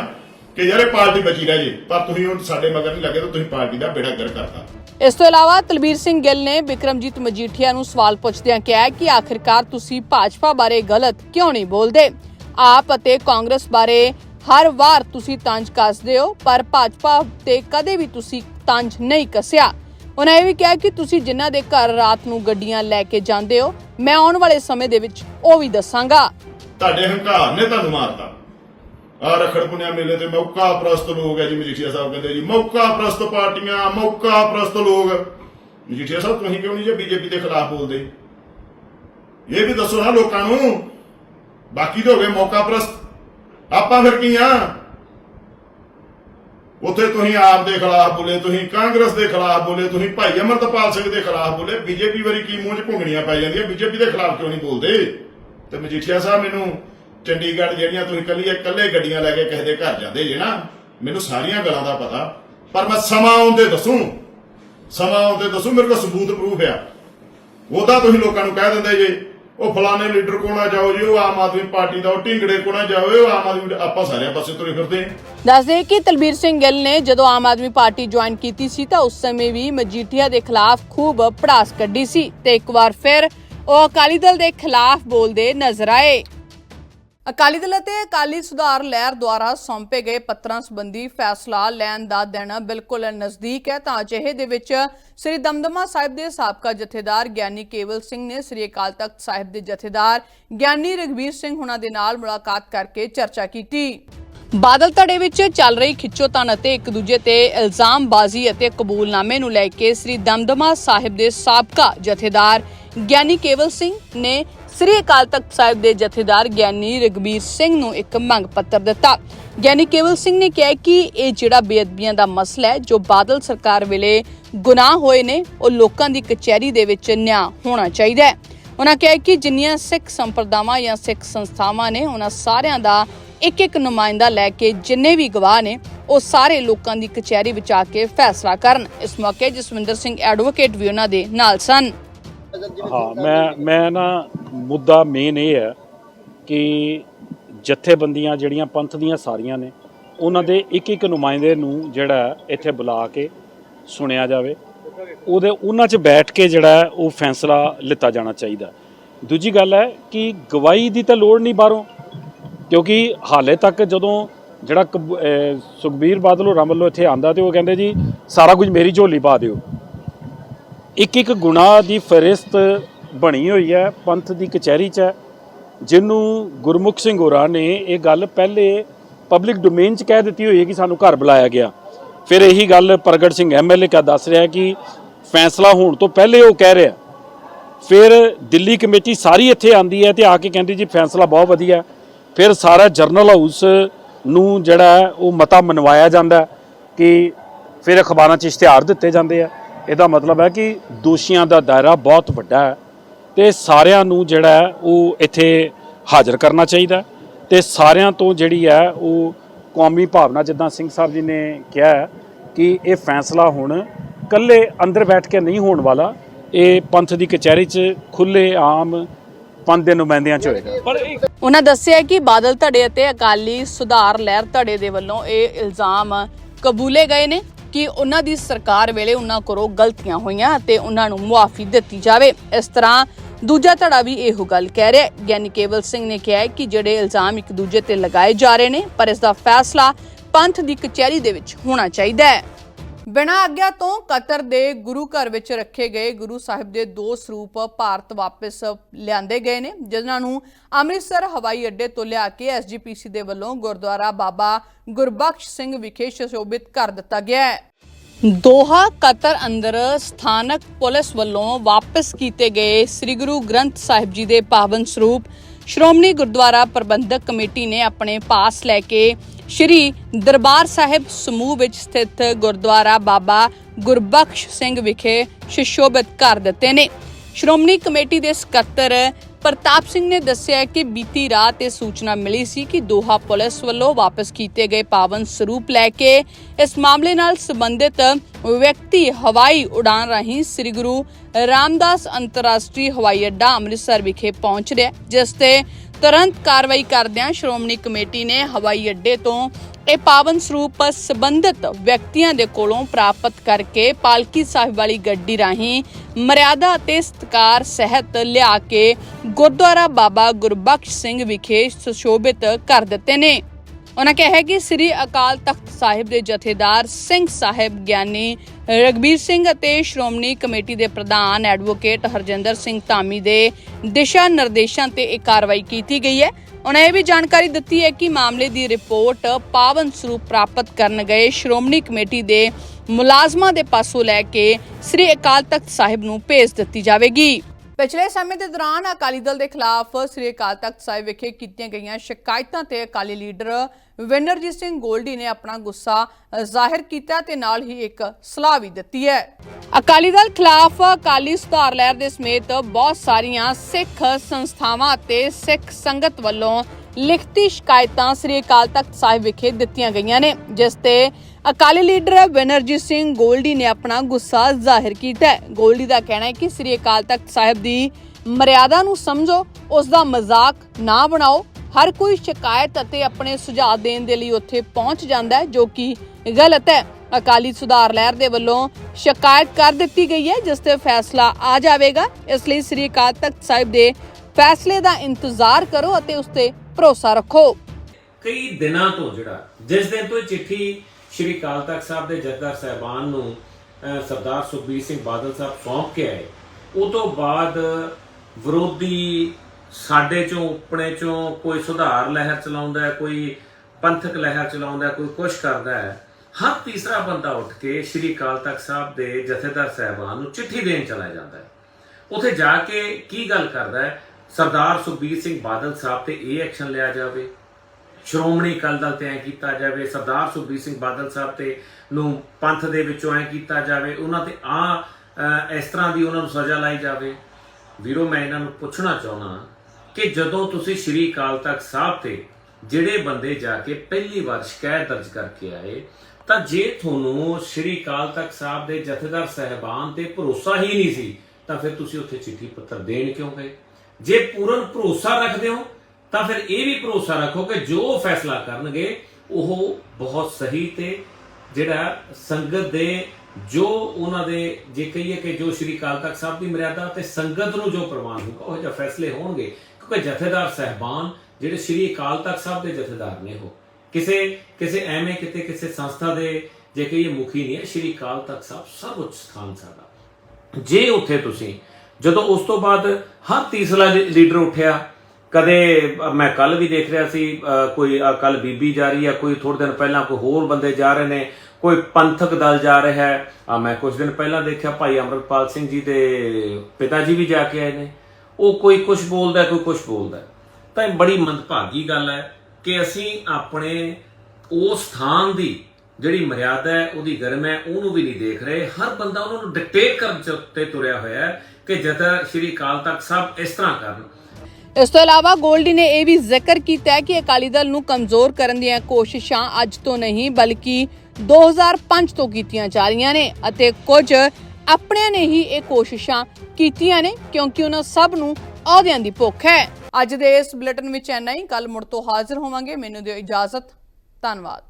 ਕਿ ਯਾਰ ਪਾਰਟੀ ਬਚੀ ਰਹੇ ਜੇ। ਪਰ ਤੁਸੀਂ ਉਹ ਸਾਡੇ ਮਗਰ ਨਹੀਂ ਲੱਗੇ ਤਾਂ ਤੁਸੀਂ ਪਾਰਟੀ ਦਾ ਬੇੜਾ ਗਰ ਕਰਤਾ। ਇਸ ਤੋਂ ਇਲਾਵਾ ਤਲਬੀਰ ਸਿੰਘ ਗਿੱਲ ਨੇ ਬਿਕਰਮਜੀਤ ਮਜੀਠੀਆ ਨੂੰ ਸਵਾਲ ਪੁੱਛਦਿਆਂ ਕਿਹਾ ਕਿ ਆਖਿਰਕਾਰ ਤੁਸੀਂ ਭਾਜਪਾ ਬਾਰੇ ਗਲਤ ਕਿਉਂ ਨਹੀਂ ਬੋਲਦੇ? ਆਪ ਅਤੇ ਕਾਂਗਰਸ ਬਾਰੇ ਹਰ ਵਾਰ ਤੁਸੀਂ ਤੰਜ ਕੱਸਦੇ ਹੋ, ਪਰ ਭਾਜਪਾ ਤੇ ਕਦੇ ਵੀ ਤੁਸੀਂ ਤੰਜ ਨਹੀਂ ਕੱਸਿਆ। ਉਹਨਾਂ ਇਹ ਵੀ ਕਿਹਾ ਕਿ ਤੁਸੀਂ ਜਿਨ੍ਹਾਂ ਦੇ ਘਰ ਰਾਤ ਨੂੰ ਗੱਡੀਆਂ ਲੈ ਕੇ ਜਾਂਦੇ ਹੋ, ਮੈਂ ਆਉਣ ਵਾਲੇ ਸਮੇਂ ਦੇ ਵਿੱਚ ਉਹ ਵੀ ਦੱਸਾਂਗਾ। ਤੁਹਾਡੇ ਹੰਕਾਰ ਨੇ ਤੁਹਾਨੂੰ ਮਾਰਤਾ। ਆ ਰਖੜ ਪੁਨਿਆ ਮੇਲੇ ਤੇ ਮੌਕਾ ਪ੍ਰਸਤ ਲੋਕ ਹੈ ਜੀ, ਮਜੀਠੀਆ ਸਾਹਿਬ ਕਹਿੰਦੇ ਜੀ, ਮੌਕਾ ਪ੍ਰਸਤ ਪਾਰਟੀਆਂ, ਮੌਕਾ ਪ੍ਰਸਤ ਲੋਕ। ਮਜੀਠੀਆ ਸਾਹਿਬ, ਤੁਸੀਂ ਕਿਉਂ ਨਹੀਂ ਜੇ ਬੀਜੇਪੀ ਦੇ ਖਿਲਾਫ ਬੋਲਦੇ? ਇਹ ਵੀ ਦੱਸੋ ਨਾ ਲੋਕਾਂ ਨੂੰ। ਬਾਕੀ ਤਾਂ ਹੋ ਗਏ ਮੌਕਾ ਪ੍ਰਸਤ। ਆਪਾਂ ਫਿਰ ਕੀ ਆ? ਉੱਥੇ ਤੁਸੀਂ ਆਪ ਦੇ ਖਿਲਾਫ ਬੋਲੇ, ਤੁਸੀਂ ਕਾਂਗਰਸ ਦੇ ਖਿਲਾਫ ਬੋਲੇ, ਤੁਸੀਂ ਭਾਈ ਅਮਰਤਪਾਲ ਸਿੰਘ ਦੇ ਖਿਲਾਫ ਬੋਲੇ, ਬੀਜੇਪੀ ਵਾਰੀ ਕੀ ਮੂੰਹ 'ਚ ਭੁੰਗਣੀਆਂ ਪੈ ਜਾਂਦੀਆਂ, ਬੀਜੇਪੀ ਦੇ ਖਿਲਾਫ ਕਿਉਂ ਨਹੀਂ ਬੋਲਦੇ? ਤੇ ਮਜੀਠੀਆ ਸਾਹਿਬ ਮੈਨੂੰ ਚੰਡੀਗੜ੍ਹ ਜਿਹੜੀਆਂ ਤੁਸੀਂ ਕੱਲੀ ਇਕੱਲੇ ਗੱਡੀਆਂ ਲੈ ਕੇ ਕਿਸੇ ਦੇ ਘਰ ਜਾਂਦੇ ਜੇ ਨਾ, ਮੈਨੂੰ ਸਾਰੀਆਂ ਗੱਲਾਂ ਦਾ ਪਤਾ, ਪਰ ਮੈਂ ਸਮਾਂ ਆਉਂਦੇ ਦੱਸੂ। ਸਮਾਂ ਆਉਂਦੇ ਦੱਸੂ, ਮੇਰੇ ਕੋਲ ਸਬੂਤ ਪ੍ਰੂਫ ਆ। ਉਹਦਾ ਤੁਸੀਂ ਲੋਕਾਂ ਨੂੰ ਕਹਿ ਦਿੰਦੇ ਜੇ। ਉਹ ਫਲਾਣੇ ਲੀਡਰ ਕੋਲ ਜਾਓ ਜੀ, ਉਹ ਆਮ ਆਦਮੀ ਪਾਰਟੀ ਦਾ, ਉਹ ਢਿੰਗੜੇ ਕੋਲ ਜਾਓ, ਉਹ ਆਮ ਆਦਮੀ ਆਪਾਂ ਸਾਰਿਆਂ ਪਾਸੇ ਤੁਰੇ ਫਿਰਦੇ ਦੱਸਦੇ ਕਿ ਤਲਬੀਰ ਸਿੰਘ ਗਿੱਲ ਨੇ ਜਦੋਂ ਆਮ ਆਦਮੀ ਪਾਰਟੀ ਜੁਆਇਨ ਕੀਤੀ ਸੀ ਤਾਂ ਉਸ ਸਮੇਂ ਵੀ ਮਜੀਠੀਆ ਦੇ ਖਿਲਾਫ ਖੂਬ ਪੜਾਸ ਕੱਢੀ ਸੀ ਤੇ ਇੱਕ ਵਾਰ ਫਿਰ ਉਹ ਅਕਾਲੀ ਦਲ ਦੇ ਖਿਲਾਫ ਬੋਲਦੇ ਨਜ਼ਰ ਆਏ। ਅਕਾਲੀ ਦਲ ਅਤੇ ਅਕਾਲੀ ਸੁਧਾਰ ਲਹਿਰ ਦੁਆਰਾ ਸੌਂਪੇ ਗਏ ਪੱਤਰਾਂ ਸੰਬੰਧੀ ਫੈਸਲਾ ਲੈਣ ਦਾ ਦਿਨ ਬਿਲਕੁਲ ਨਜ਼ਦੀਕ ਹੈ। ਤਾਂ ਅਜਿਹੇ ਦੇ ਵਿੱਚ ਸ੍ਰੀ ਦਮਦਮਾ ਸਾਹਿਬ ਦੇ ਸਾਬਕਾ ਜਥੇਦਾਰ ਗਿਆਨੀ ਕੇਵਲ ਸਿੰਘ ਨੇ ਸ੍ਰੀ ਅਕਾਲ ਤਖਤ ਸਾਹਿਬ ਦੇ ਜਥੇਦਾਰ ਗਿਆਨੀ ਰਗਵੀਰ ਸਿੰਘ ਹੁਣਾਂ ਦੇ ਨਾਲ ਮੁਲਾਕਾਤ ਕਰਕੇ ਚਰਚਾ ਕੀਤੀ। ਬਾਦਲ ਧੜੇ ਵਿੱਚ ਚੱਲ ਰਹੀ ਖਿੱਚੋਤਾਣ ਅਤੇ ਇੱਕ ਦੂਜੇ ਤੇ ਇਲਜ਼ਾਮਬਾਜ਼ੀ ਅਤੇ ਕਬੂਲਨਾਮੇ ਨੂੰ ਲੈ ਕੇ ਸ੍ਰੀ ਦਮਦਮਾ ਸਾਹਿਬ ਦੇ ਸਾਬਕਾ ਜਥੇਦਾਰ ਗਿਆਨੀ ਕੇਵਲ ਸਿੰਘ ਨੇ ਸ੍ਰੀ ਅਕਾਲ ਤਖਤ ਸਾਹਿਬ ਦੇ ਜਥੇਦਾਰ ਗਿਆਨੀ ਰਗਬੀਰ ਸਿੰਘ ਨੂੰ ਇੱਕ ਮੰਗ ਪੱਤਰ ਦਿੱਤਾ। ਗਿਆਨੀ ਕੇਵਲ ਸਿੰਘ ਨੇ ਕਿਹਾ ਕਿ ਇਹ ਜਿਹੜਾ ਬੇਅਦਬੀਆਂ ਦਾ ਮਸਲਾ ਹੈ, ਜੋ ਬਾਦਲ ਸਰਕਾਰ ਵੇਲੇ ਗੁਨਾਹ ਹੋਏ ਨੇ, ਉਹ ਲੋਕਾਂ ਦੀ ਕਚਹਿਰੀ ਦੇ ਵਿੱਚ ਨਿਆਂ ਹੋਣਾ ਚਾਹੀਦਾ ਹੈ। ਉਹਨਾਂ ਕਿਹਾ ਕਿ ਜਿੰਨੀਆਂ ਸਿੱਖ ਸੰਪਰਦਾਵਾਂ ਜਾਂ ਸਿੱਖ ਸੰਸਥਾਵਾਂ ਨੇ ਉਹਨਾਂ ਸਾਰਿਆਂ ਦਾ ਇੱਕ ਇੱਕ ਨੁਮਾਇੰਦਾ ਲੈ ਕੇ ਜਿੰਨੇ ਵੀ ਗਵਾਹ ਨੇ, ਉਹ ਸਾਰੇ ਲੋਕਾਂ ਦੀ ਕਚਹਿਰੀ ਵਿੱਚ ਆ ਕੇ ਫੈਸਲਾ ਕਰਨ। ਇਸ ਮੌਕੇ ਜਸਵਿੰਦਰ ਸਿੰਘ ਐਡਵੋਕੇਟ ਵੀ ਉਹਨਾਂ ਦੇ ਨਾਲ ਸਨ। ਹਾਂ ਮੈਂ ਮੈਂ ਨਾ ਮੁੱਦਾ ਮੇਨ ਇਹ ਹੈ ਕਿ ਜਥੇਬੰਦੀਆਂ ਜਿਹੜੀਆਂ ਪੰਥ ਦੀਆਂ ਸਾਰੀਆਂ ਨੇ ਉਹਨਾਂ ਦੇ ਇੱਕ ਇੱਕ ਨੁਮਾਇੰਦੇ ਨੂੰ ਜਿਹੜਾ ਇੱਥੇ ਬੁਲਾ ਕੇ ਸੁਣਿਆ ਜਾਵੇ। ਉਹਦੇ ਉਹਨਾਂ 'ਚ ਬੈਠ ਕੇ ਜਿਹੜਾ ਉਹ ਫੈਸਲਾ ਲਿੱਤਾ ਜਾਣਾ ਚਾਹੀਦਾ ਦੂਜੀ ਗੱਲ ਹੈ ਕਿ ਗਵਾਹੀ ਦੀ ਤਾਂ ਲੋੜ ਨਹੀਂ ਬਾਹਰੋਂ ਕਿਉਂਕਿ ਹਾਲੇ ਤੱਕ ਜਦੋਂ ਜਿਹੜਾ ਸੁਖਬੀਰ ਬਾਦਲ ਹੋਰਾਂ ਵੱਲੋਂ ਇੱਥੇ ਆਂਦਾ ਤੇ ਉਹ ਕਹਿੰਦੇ ਜੀ ਸਾਰਾ ਕੁਝ ਮੇਰੀ ਝੋਲੀ ਪਾ ਦਿਓ। ਇੱਕ ਇੱਕ ਗੁਨਾਹ ਦੀ ਫਰਿਸਤ ਬਣੀ ਹੋਈ ਹੈ, ਪੰਥ ਦੀ ਕਚਹਿਰੀ 'ਚ ਹੈ, ਜਿਹਨੂੰ ਗੁਰਮੁਖ ਸਿੰਘ ਹੋਰਾਂ ਨੇ ਇਹ ਗੱਲ ਪਹਿਲੇ ਪਬਲਿਕ ਡੋਮੇਨ 'ਚ ਕਹਿ ਦਿੱਤੀ ਹੋਈ ਹੈ ਕਿ ਸਾਨੂੰ ਘਰ ਬੁਲਾਇਆ ਗਿਆ। ਫਿਰ ਇਹੀ ਗੱਲ ਪ੍ਰਗਟ ਸਿੰਘ ਐਮਐਲਏ ਕਾ ਦੱਸ ਰਿਹਾ ਕਿ ਫੈਸਲਾ ਹੋਣ ਤੋਂ ਪਹਿਲੇ ਉਹ ਕਹਿ ਰਿਹਾ ਫਿਰ ਦਿੱਲੀ ਕਮੇਟੀ ਸਾਰੀ ਇੱਥੇ ਆਂਦੀ ਹੈ ਤੇ ਆ ਕੇ ਕਹਿੰਦੀ ਜੀ ਫੈਸਲਾ ਬਹੁਤ ਵਧੀਆ ਫਿਰ ਸਾਰਾ ਜਰਨਲ ਹਾਊਸ ਨੂੰ ਜਿਹੜਾ ਉਹ ਮਤਾ ਮਨਵਾਇਆ ਜਾਂਦਾ ਕਿ ਫਿਰ ਅਖਬਾਰਾਂ 'ਚ ਇਸ਼ਤਿਹਾਰ ਦਿੱਤੇ ਜਾਂਦੇ ਆ। ਇਹਦਾ ਮਤਲਬ ਹੈ ਕਿ ਦੋਸ਼ੀਆਂ ਦਾ ਦਾਇਰਾ ਬਹੁਤ ਵੱਡਾ ਹੈ ਤੇ ਸਾਰਿਆਂ ਨੂੰ ਜਿਹੜਾ ਹੈ ਉਹ ਇੱਥੇ ਹਾਜ਼ਰ ਕਰਨਾ ਚਾਹੀਦਾ ਹੈ ਤੇ ਸਾਰਿਆਂ ਤੋਂ ਜਿਹੜੀ ਹੈ ਉਹ ਕੌਮੀ ਭਾਵਨਾ ਜਿੱਦਾਂ ਸਿੰਘ ਸਾਹਿਬ ਜੀ ਨੇ ਕਿਹਾ ਕਿ ਇਹ ਫੈਸਲਾ ਹੁਣ ਕੱਲੇ ਅੰਦਰ ਬੈਠ ਕੇ ਨਹੀਂ ਹੋਣ ਵਾਲਾ ਇਹ ਪੰਥ ਦੀ ਕਚਹਿਰੀ 'ਚ ਖੁੱਲੇ ਆਮ ਪੰਥ ਦੇ ਨੁਮਾਇੰਦਿਆਂ 'ਚ ਹੋਏਗਾ। ਉਹਨਾਂ ਦੱਸਿਆ ਕਿ ਬਾਦਲ ਧੜੇ ਅਤੇ ਅਕਾਲੀ ਸੁਧਾਰ ਲਹਿਰ ਧੜੇ ਦੇ ਵੱਲੋਂ ਇਹ ਇਲਜ਼ਾਮ ਕਬੂਲੇ ਗਏ ਨੇ। ਕਿ ਉਹਨਾਂ ਦੀ ਸਰਕਾਰ ਵੇਲੇ ਉਹਨਾਂ ਕੋਲੋਂ ਗਲਤੀਆਂ ਹੋਈਆਂ ਤੇ ਉਹਨਾਂ ਨੂੰ ਮੁਆਫੀ ਦਿੱਤੀ ਜਾਵੇ। ਇਸ ਤਰ੍ਹਾਂ ਦੂਜਾ ਧੜਾ ਵੀ ਇਹੋ ਗੱਲ ਕਹਿ ਰਿਹਾ ਗਿਆਨੀ ਕੇਵਲ ਸਿੰਘ ਨੇ ਕਿਹਾ ਕਿ ਜਿਹੜੇ ਇਲਜ਼ਾਮ ਇੱਕ ਦੂਜੇ ਤੇ ਲਗਾਏ ਜਾ ਰਹੇ ਨੇ, ਪਰ ਇਸ ਦਾ ਫੈਸਲਾ ਪੰਥ ਦੀ ਕਚਹਿਰੀ ਦੇ ਵਿੱਚ ਹੋਣਾ ਚਾਹੀਦਾ ਹੈ। ਬਿਨਾਂ ਆਗਿਆ ਤੋਂ ਕਤਰ ਦੇ ਗੁਰੂ ਘਰ ਵਿੱਚ ਰੱਖੇ ਗਏ ਗੁਰੂ ਸਾਹਿਬ ਦੇ ਦੋ ਸਰੂਪ ਭਾਰਤ ਵਾਪਸ ਲਿਆਂਦੇ ਗਏ ਨੇ, ਜਿਨ੍ਹਾਂ ਨੂੰ ਅੰਮ੍ਰਿਤਸਰ ਹਵਾਈ ਅੱਡੇ ਤੋਂ ਲਿਆ ਕੇ ਐਸਜੀਪੀਸੀ ਦੇ ਵੱਲੋਂ ਗੁਰਦੁਆਰਾ ਬਾਬਾ ਗੁਰਬਖਸ਼ ਸਿੰਘ ਵਿਖੇ ਸ਼ੋਭਿਤ ਕਰ ਦਿੱਤਾ ਗਿਆ ਹੈ। ਦੋਹਾ ਕਤਰ ਅੰਦਰ ਸਥਾਨਕ ਪੁਲਿਸ ਵੱਲੋਂ ਵਾਪਸ ਕੀਤੇ ਗਏ ਸ੍ਰੀ ਗੁਰੂ ਗ੍ਰੰਥ ਸਾਹਿਬ ਜੀ ਦੇ ਪਾਵਨ ਸਰੂਪ ਸ਼੍ਰੋਮਣੀ ਗੁਰਦੁਆਰਾ ਪ੍ਰਬੰਧਕ ਕਮੇਟੀ ਨੇ ਆਪਣੇ ਪਾਸ ਲੈ ਕੇ ਸ਼੍ਰੀ ਦਰਬਾਰ ਸਾਹਿਬ ਸਮੂਹ ਵਿੱਚ ਸਥਿਤ ਗੁਰਦੁਆਰਾ ਬਾਬਾ ਗੁਰਬਖਸ਼ ਸਿੰਘ ਵਿਖੇ ਸ਼ਿਸ਼ੋਭਿਤ ਕਰ ਦਿੱਤੇ ਨੇ। ਸ਼੍ਰੋਮਣੀ ਕਮੇਟੀ ਦੇ ਸਕੱਤਰ ਪ੍ਰਤਾਪ ਸਿੰਘ ਨੇ ਦੱਸਿਆ ਕਿ ਬੀਤੀ ਰਾਤ ਇਹ ਸੂਚਨਾ ਮਿਲੀ ਸੀ ਕਿ ਦੋਹਾ ਪੁਲਿਸ ਵੱਲੋਂ ਵਾਪਸ ਕੀਤੇ ਗਏ ਪਾਵਨ ਸਰੂਪ ਲੈ ਕੇ ਇਸ ਮਾਮਲੇ ਨਾਲ ਸੰਬੰਧਿਤ ਵਿਅਕਤੀ ਹਵਾਈ ਉਡਾਨ ਰਾਹੀਂ ਸ੍ਰੀ ਗੁਰੂ ਰਾਮਦਾਸ ਅੰਤਰਰਾਸ਼ਟਰੀ ਹਵਾਈ ਅੱਡਾ ਅੰਮ੍ਰਿਤਸਰ ਵਿਖੇ ਪਹੁੰਚ ਰਿਹਾ ਜਿਸ ਤੇ ਤੁਰੰਤ ਕਾਰਵਾਈ ਕਰਦਿਆਂ ਸ਼੍ਰੋਮਣੀ ਕਮੇਟੀ ਨੇ ਹਵਾਈ ਅੱਡੇ ਤੋਂ ਇਹ ਪਾਵਨ ਸਰੂਪ ਸੰਬੰਧਿਤ ਵਿਅਕਤੀਆਂ ਦੇ ਕੋਲੋਂ ਪ੍ਰਾਪਤ ਕਰਕੇ ਪਾਲਕੀ ਸਾਹਿਬ ਵਾਲੀ ਗੱਡੀ ਰਾਹੀਂ ਮਰਿਆਦਾ ਅਤੇ ਸਤਕਾਰ ਸਹਿਤ ਲਿਆ ਕੇ ਗੁਰਦੁਆਰਾ ਬਾਬਾ ਗੁਰਬਖਸ਼ ਸਿੰਘ ਵਿਖੇ ਸੁਸ਼ੋਭਿਤ ਕਰ ਦਿੱਤੇ ਨੇ। ਉਹਨਾਂ ਕਿਹਾ ਕਿ ਸ੍ਰੀ ਅਕਾਲ ਤਖਤ ਸਾਹਿਬ ਦੇ ਜਥੇਦਾਰ ਸਿੰਘ ਸਾਹਿਬ ਗਿਆਨੀ ਰਗਬੀਰ ਸਿੰਘ ਅਤੇ ਸ਼੍ਰੋਮਣੀ ਕਮੇਟੀ ਦੇ ਪ੍ਰਧਾਨ ਐਡਵੋਕੇਟ ਹਰਜਿੰਦਰ ਸਿੰਘ ਧਾਮੀ ਦੇ ਦਿਸ਼ਾ ਨਿਰਦੇਸ਼ਾਂ ਤੇ ਇਹ ਕਾਰਵਾਈ ਕੀਤੀ ਗਈ ਹੈ। ਉਹਨਾਂ ਇਹ ਵੀ ਜਾਣਕਾਰੀ ਦਿੱਤੀ ਹੈ ਕਿ ਮਾਮਲੇ ਦੀ ਰਿਪੋਰਟ ਪਾਵਨ ਸਰੂਪ ਪ੍ਰਾਪਤ ਕਰਨ ਗਏ ਸ਼੍ਰੋਮਣੀ ਕਮੇਟੀ ਦੇ ਮੁਲਾਜ਼ਮਾਂ ਦੇ ਪਾਸੋਂ ਲੈ ਕੇ ਸ੍ਰੀ ਅਕਾਲ ਤਖਤ ਸਾਹਿਬ ਨੂੰ ਭੇਜ ਦਿੱਤੀ ਜਾਵੇਗੀ। ਪਿਛਲੇ ਸਮੇਂ ਦੇ ਦੌਰਾਨ ਅਕਾਲੀ ਦਲ ਦੇ ਖਿਲਾਫ ਸ੍ਰੀ ਅਕਾਲ ਤਖਤ ਸਾਹਿਬ ਵਿਖੇ ਕੀਤੀਆਂ ਗਈਆਂ ਸ਼ਿਕਾਇਤਾਂ ਤੇ ਅਕਾਲੀ ਲੀਡਰ ਵਿਨਰਜੀਤ ਸਿੰਘ ਗੋਲਡੀ ਨੇ ਆਪਣਾ ਗੁੱਸਾ ਜ਼ਾਹਿਰ ਕੀਤਾ ਤੇ ਨਾਲ ਹੀ ਇੱਕ ਸਲਾਹ ਵੀ ਦਿੱਤੀ ਹੈ। ਅਕਾਲੀ ਦਲ ਖਿਲਾਫ ਅਕਾਲੀ ਸੁਧਾਰ ਲਹਿਰ ਦੇ ਸਮੇਤ ਬਹੁਤ ਸਾਰੀਆਂ ਸਿੱਖ ਸੰਸਥਾਵਾਂ ਅਤੇ ਸਿੱਖ ਸੰਗਤ ਵੱਲੋਂ ਲਿਖਤੀ ਸ਼ਿਕਾਇਤਾਂ ਸ੍ਰੀ ਅਕਾਲ ਤਖਤ ਸਾਹਿਬ ਵਿਖੇ ਦਿੱਤੀਆਂ ਗਈਆਂ ਨੇ, ਜਿਸ ਤੇ ਅਕਾਲੀ ਲੀਡਰ ਵਿਨਰਜੀਤ ਸਿੰਘ ਗੋਲਡੀ ਨੇ ਆਪਣਾ ਗੁੱਸਾ ਜ਼ਾਹਿਰ ਕੀਤਾ ਹੈ। ਗੋਲਡੀ ਦਾ ਕਹਿਣਾ ਹੈ ਕਿ ਸ੍ਰੀ ਅਕਾਲ ਤਖਤ ਸਾਹਿਬ ਦੀ ਮਰਿਆਦਾ ਨੂੰ ਸਮਝੋ, ਉਸ ਦਾ ਮਜ਼ਾਕ ਨਾ ਬਣਾਓ। ਹਰ ਕੋਈ ਸ਼ਿਕਾਇਤ ਅਤੇ ਆਪਣੇ ਸੁਝਾਅ ਦੇਣ ਦੇ ਲਈ ਉੱਥੇ ਪਹੁੰਚ ਜਾਂਦਾ ਹੈ, ਜੋ ਕਿ ਗਲਤ ਹੈ। ਅਕਾਲੀ ਸੁਧਾਰ ਲਹਿਰ ਦੇ ਵੱਲੋਂ ਸ਼ਿਕਾਇਤ ਕਰ ਦਿੱਤੀ ਗਈ ਹੈ, ਜਿਸ ਤੇ ਫੈਸਲਾ ਆ ਜਾਵੇਗਾ। ਇਸ ਲਈ ਸ੍ਰੀ ਅਕਾਲ ਤਖਤ ਸਾਹਿਬ ਦੇ ਫੈਸਲੇ ਦਾ ਇੰਤਜ਼ਾਰ ਕਰੋ ਅਤੇ ਉਸ ਤੇ ਭਰੋਸਾ ਰੱਖੋ। ਕਈ ਦਿਨਾਂ ਤੋਂ ਜਿਹੜਾ, ਜਿਸ ਦਿਨ ਤੋਂ ਚਿੱਠੀ ਸ਼੍ਰੀ ਅਕਾਲ ਤਖਤ ਸਾਹਿਬ ਦੇ ਜਥੇਦਾਰ ਸਾਹਿਬਾਨ ਨੂੰ ਸਰਦਾਰ ਸੁਖਬੀਰ ਸਿੰਘ ਬਾਦਲ ਸਾਹਿਬ ਸੌਂਪ ਕੇ ਆਏ। ਉਹ ਤੋਂ ਬਾਅਦ ਵਿਰੋਧੀ ਸਾਡੇ ਚੋਂ, ਆਪਣੇ ਚੋਂ ਕੋਈ ਸੁਧਾਰ ਲਹਿਰ ਚਲਾਉਂਦਾ ਹੈ, ਕੋਈ ਪੰਥਕ ਲਹਿਰ ਚਲਾਉਂਦਾ ਹੈ, ਕੋਈ ਕੁਛ ਕਰਦਾ ਹੈ। ਹਰ ਤੀਸਰਾ ਬੰਦਾ ਉੱਠ ਕੇ ਸ਼੍ਰੀ ਅਕਾਲ ਤਖਤ ਸਾਹਿਬ ਦੇ ਜਥੇਦਾਰ ਸਾਹਿਬਾਨ ਨੂੰ ਚਿੱਠੀ ਦੇਣ ਚਲਾ ਜਾਂਦਾ ਹੈ। ਉਥੇ ਜਾ ਕੇ ਕੀ ਗੱਲ ਕਰਦਾ ਹੈ? ਸਰਦਾਰ ਸੁਖਬੀਰ ਸਿੰਘ ਬਾਦਲ ਸਾਹਿਬ ਤੇ ਇਹ ਐਕਸ਼ਨ ਲਿਆ ਜਾਵੇ। ਸ਼੍ਰੋਮਣੀ ਅਕਾਲੀ ਦਲ ਤੇ ਐ ਕੀਤਾ ਜਾਵੇ, ਸਰਦਾਰ ਸੁਖਬੀਰ ਸਿੰਘ ਬਾਦਲ ਸਾਹਿਬ ਤੇ ਨੂੰ ਪੰਥ ਦੇ ਵਿੱਚੋਂ ਐ ਕੀਤਾ ਜਾਵੇ, ਉਹਨਾਂ ਤੇ ਆ ਇਸ ਤਰ੍ਹਾਂ ਦੀ ਉਹਨਾਂ ਨੂੰ ਸਜ਼ਾ ਲਾਈ ਜਾਵੇ। ਵੀਰੋ, ਮੈਂ ਇਹਨਾਂ ਨੂੰ ਪੁੱਛਣਾ ਚਾਹੁੰਦਾ ਕਿ ਜਦੋਂ ਤੁਸੀਂ ਸ਼੍ਰੀ ਅਕਾਲ ਤਖਤ ਸਾਹਿਬ ਤੇ ਜਿਹੜੇ ਬੰਦੇ ਜਾ ਕੇ ਪਹਿਲੀ ਵਾਰ ਸ਼ਿਕਾਇਤ ਦਰਜ ਕਰਕੇ ਆਏ, ਤਾਂ ਜੇ ਤੁਹਾਨੂੰ ਸ਼੍ਰੀ ਅਕਾਲ ਤਖਤ ਸਾਹਿਬ ਦੇ ਜਥੇਦਾਰ ਸਹਿਬਾਨ ਤੇ ਭਰੋਸਾ ਹੀ ਨਹੀਂ ਸੀ, ਤਾਂ ਫਿਰ ਤੁਸੀਂ ਉੱਥੇ ਚਿੱਠੀ ਪੱਤਰ ਦੇਣ ਕਿਉਂ ਗਏ? ਜੇ ਪੂਰਨ ਭਰੋਸਾ ਰੱਖਦੇ ਹੋ ਤਾਂ ਫਿਰ ਇਹ ਵੀ ਭਰੋਸਾ ਰੱਖੋ ਕਿ ਜੋ ਫੈਸਲਾ ਕਰਨਗੇ, ਉਹ ਬਹੁਤ ਸਹੀ ਤੇ ਜਿਹੜਾ ਸੰਗਤ ਦੇ, ਜੋ ਉਹਨਾਂ ਦੇ ਜੇ ਕਹੀਏ ਕਿ ਜੋ ਸ਼੍ਰੀ ਅਕਾਲ ਤਖਤ ਸਾਹਿਬ ਦੀ ਮਰਿਆਦਾ ਤੇ ਸੰਗਤ ਨੂੰ ਜੋ ਪ੍ਰਵਾਨ ਹੋਊਗਾ, ਉਹ ਜਿਹੇ ਫੈਸਲੇ ਹੋਣਗੇ, ਕਿਉਂਕਿ ਜਥੇਦਾਰ ਸਹਿਬਾਨ ਜਿਹੜੇ ਸ਼੍ਰੀ ਅਕਾਲ ਤਖਤ ਸਾਹਿਬ ਦੇ ਜਥੇਦਾਰ ਨੇ ਉਹ। ਕਿਸੇ ਕਿਸੇ ਐਵੇਂ ਕਿਤੇ ਕਿਸੇ ਸੰਸਥਾ ਦੇ ਜੇ ਕਹੀਏ ਮੁਖੀ ਨਹੀਂ ਹੈ, ਸ਼੍ਰੀ ਅਕਾਲ ਤਖਤ ਸਾਹਿਬ ਸਰਵਉੱਚ ਸਥਾਨ ਸਾਡਾ। ਜੇ ਉੱਥੇ ਤੁਸੀਂ, ਜਦੋਂ ਉਸ ਤੋਂ ਬਾਅਦ ਹਰ ਤੀਸਰਾ ਲੀਡਰ ਉੱਠਿਆ ਕਦੇ ਮੈਂ ਕੱਲ ਵੀ ਦੇਖ ਰਿਹਾ ਸੀ ਕੋਈ ਕੱਲ ਬੀਬੀ ਜਾ ਰਹੀ ਹੈ ਕੋਈ ਥੋੜੇ ਦਿਨ ਪਹਿਲਾਂ ਕੋਈ ਹੋਰ ਬੰਦੇ ਜਾ ਰਹੇ ਨੇ, ਕੋਈ ਪੰਥਕ ਦਲ ਜਾ ਰਿਹਾ ਹੈ। ਮੈਂ ਕੁਝ ਦਿਨ ਪਹਿਲਾਂ ਦੇਖਿਆ ਭਾਈ ਅਮਰਪਾਲ ਸਿੰਘ ਜੀ ਦੇ ਪਿਤਾ ਜੀ ਵੀ ਜਾ ਕੇ ਆਏ ਨੇ। ਉਹ ਕੋਈ ਕੁਝ ਬੋਲਦਾ ਕੋਈ ਕੁਝ ਬੋਲਦਾ ਤਾਂ ਇਹ ਬੜੀ ਮੰਦਭਾਗੀ ਗੱਲ ਹੈ ਕਿ ਅਸੀਂ ਆਪਣੇ ਉਸ ਸਥਾਨ ਦੀ ਜਿਹੜੀ ਮਰਿਆਦਾ ਹੈ, ਉਹਦੀ ਗਰਮ ਹੈ, ਉਹਨੂੰ ਵੀ ਨਹੀਂ ਦੇਖ ਰਹੇ। ਹਰ ਬੰਦਾ ਉਹਨਾਂ ਨੂੰ ਡਿਕਟੇਟ ਕਰਨ ਚ ਉੱਤੇ ਤੁਰਿਆ ਹੋਇਆ ਹੈ ਕਿ ਜਦ ਸ਼੍ਰੀ ਅਕਾਲ ਤਖਤ ਸਾਹਿਬ ਇਸ ਤਰ੍ਹਾਂ ਕਰਨ। ਇਸ ਤੋਂ ਇਲਾਵਾ ਗੋਲਡੀ ਨੇ ਇਹ ਵੀ ਜ਼ਿਕਰ ਕੀਤਾ ਹੈ ਕਿ ਅਕਾਲੀ ਦਲ ਨੂੰ ਕਮਜ਼ੋਰ ਕਰਨ ਦੀਆਂ ਕੋਸ਼ਿਸ਼ਾਂ ਅੱਜ ਤੋਂ ਨਹੀਂ, ਬਲਕਿ 2005 ਤੋਂ ਕੀਤੀਆਂ ਜਾ ਰਹੀਆਂ ਨੇ ਅਤੇ ਕੁਝ ਆਪਣਿਆਂ ਨੇ ਹੀ ਇਹ ਕੋਸ਼ਿਸ਼ਾਂ ਕੀਤੀਆਂ ਨੇ ਕਿਉਂਕਿ ਉਹਨਾਂ ਸਭ ਨੂੰ ਅਹੁਦਿਆਂ ਦੀ ਭੁੱਖ ਹੈ। ਅੱਜ ਦੇ ਇਸ ਬੁਲੇਟਿਨ ਵਿੱਚ ਇੰਨਾ ਹੀ। ਕੱਲ ਮੁੜ ਤੋਂ ਹਾਜ਼ਰ ਹੋਵਾਂਗੇ। ਮੈਨੂੰ ਦਿਓ ਇਜਾਜ਼ਤ। ਧੰਨਵਾਦ।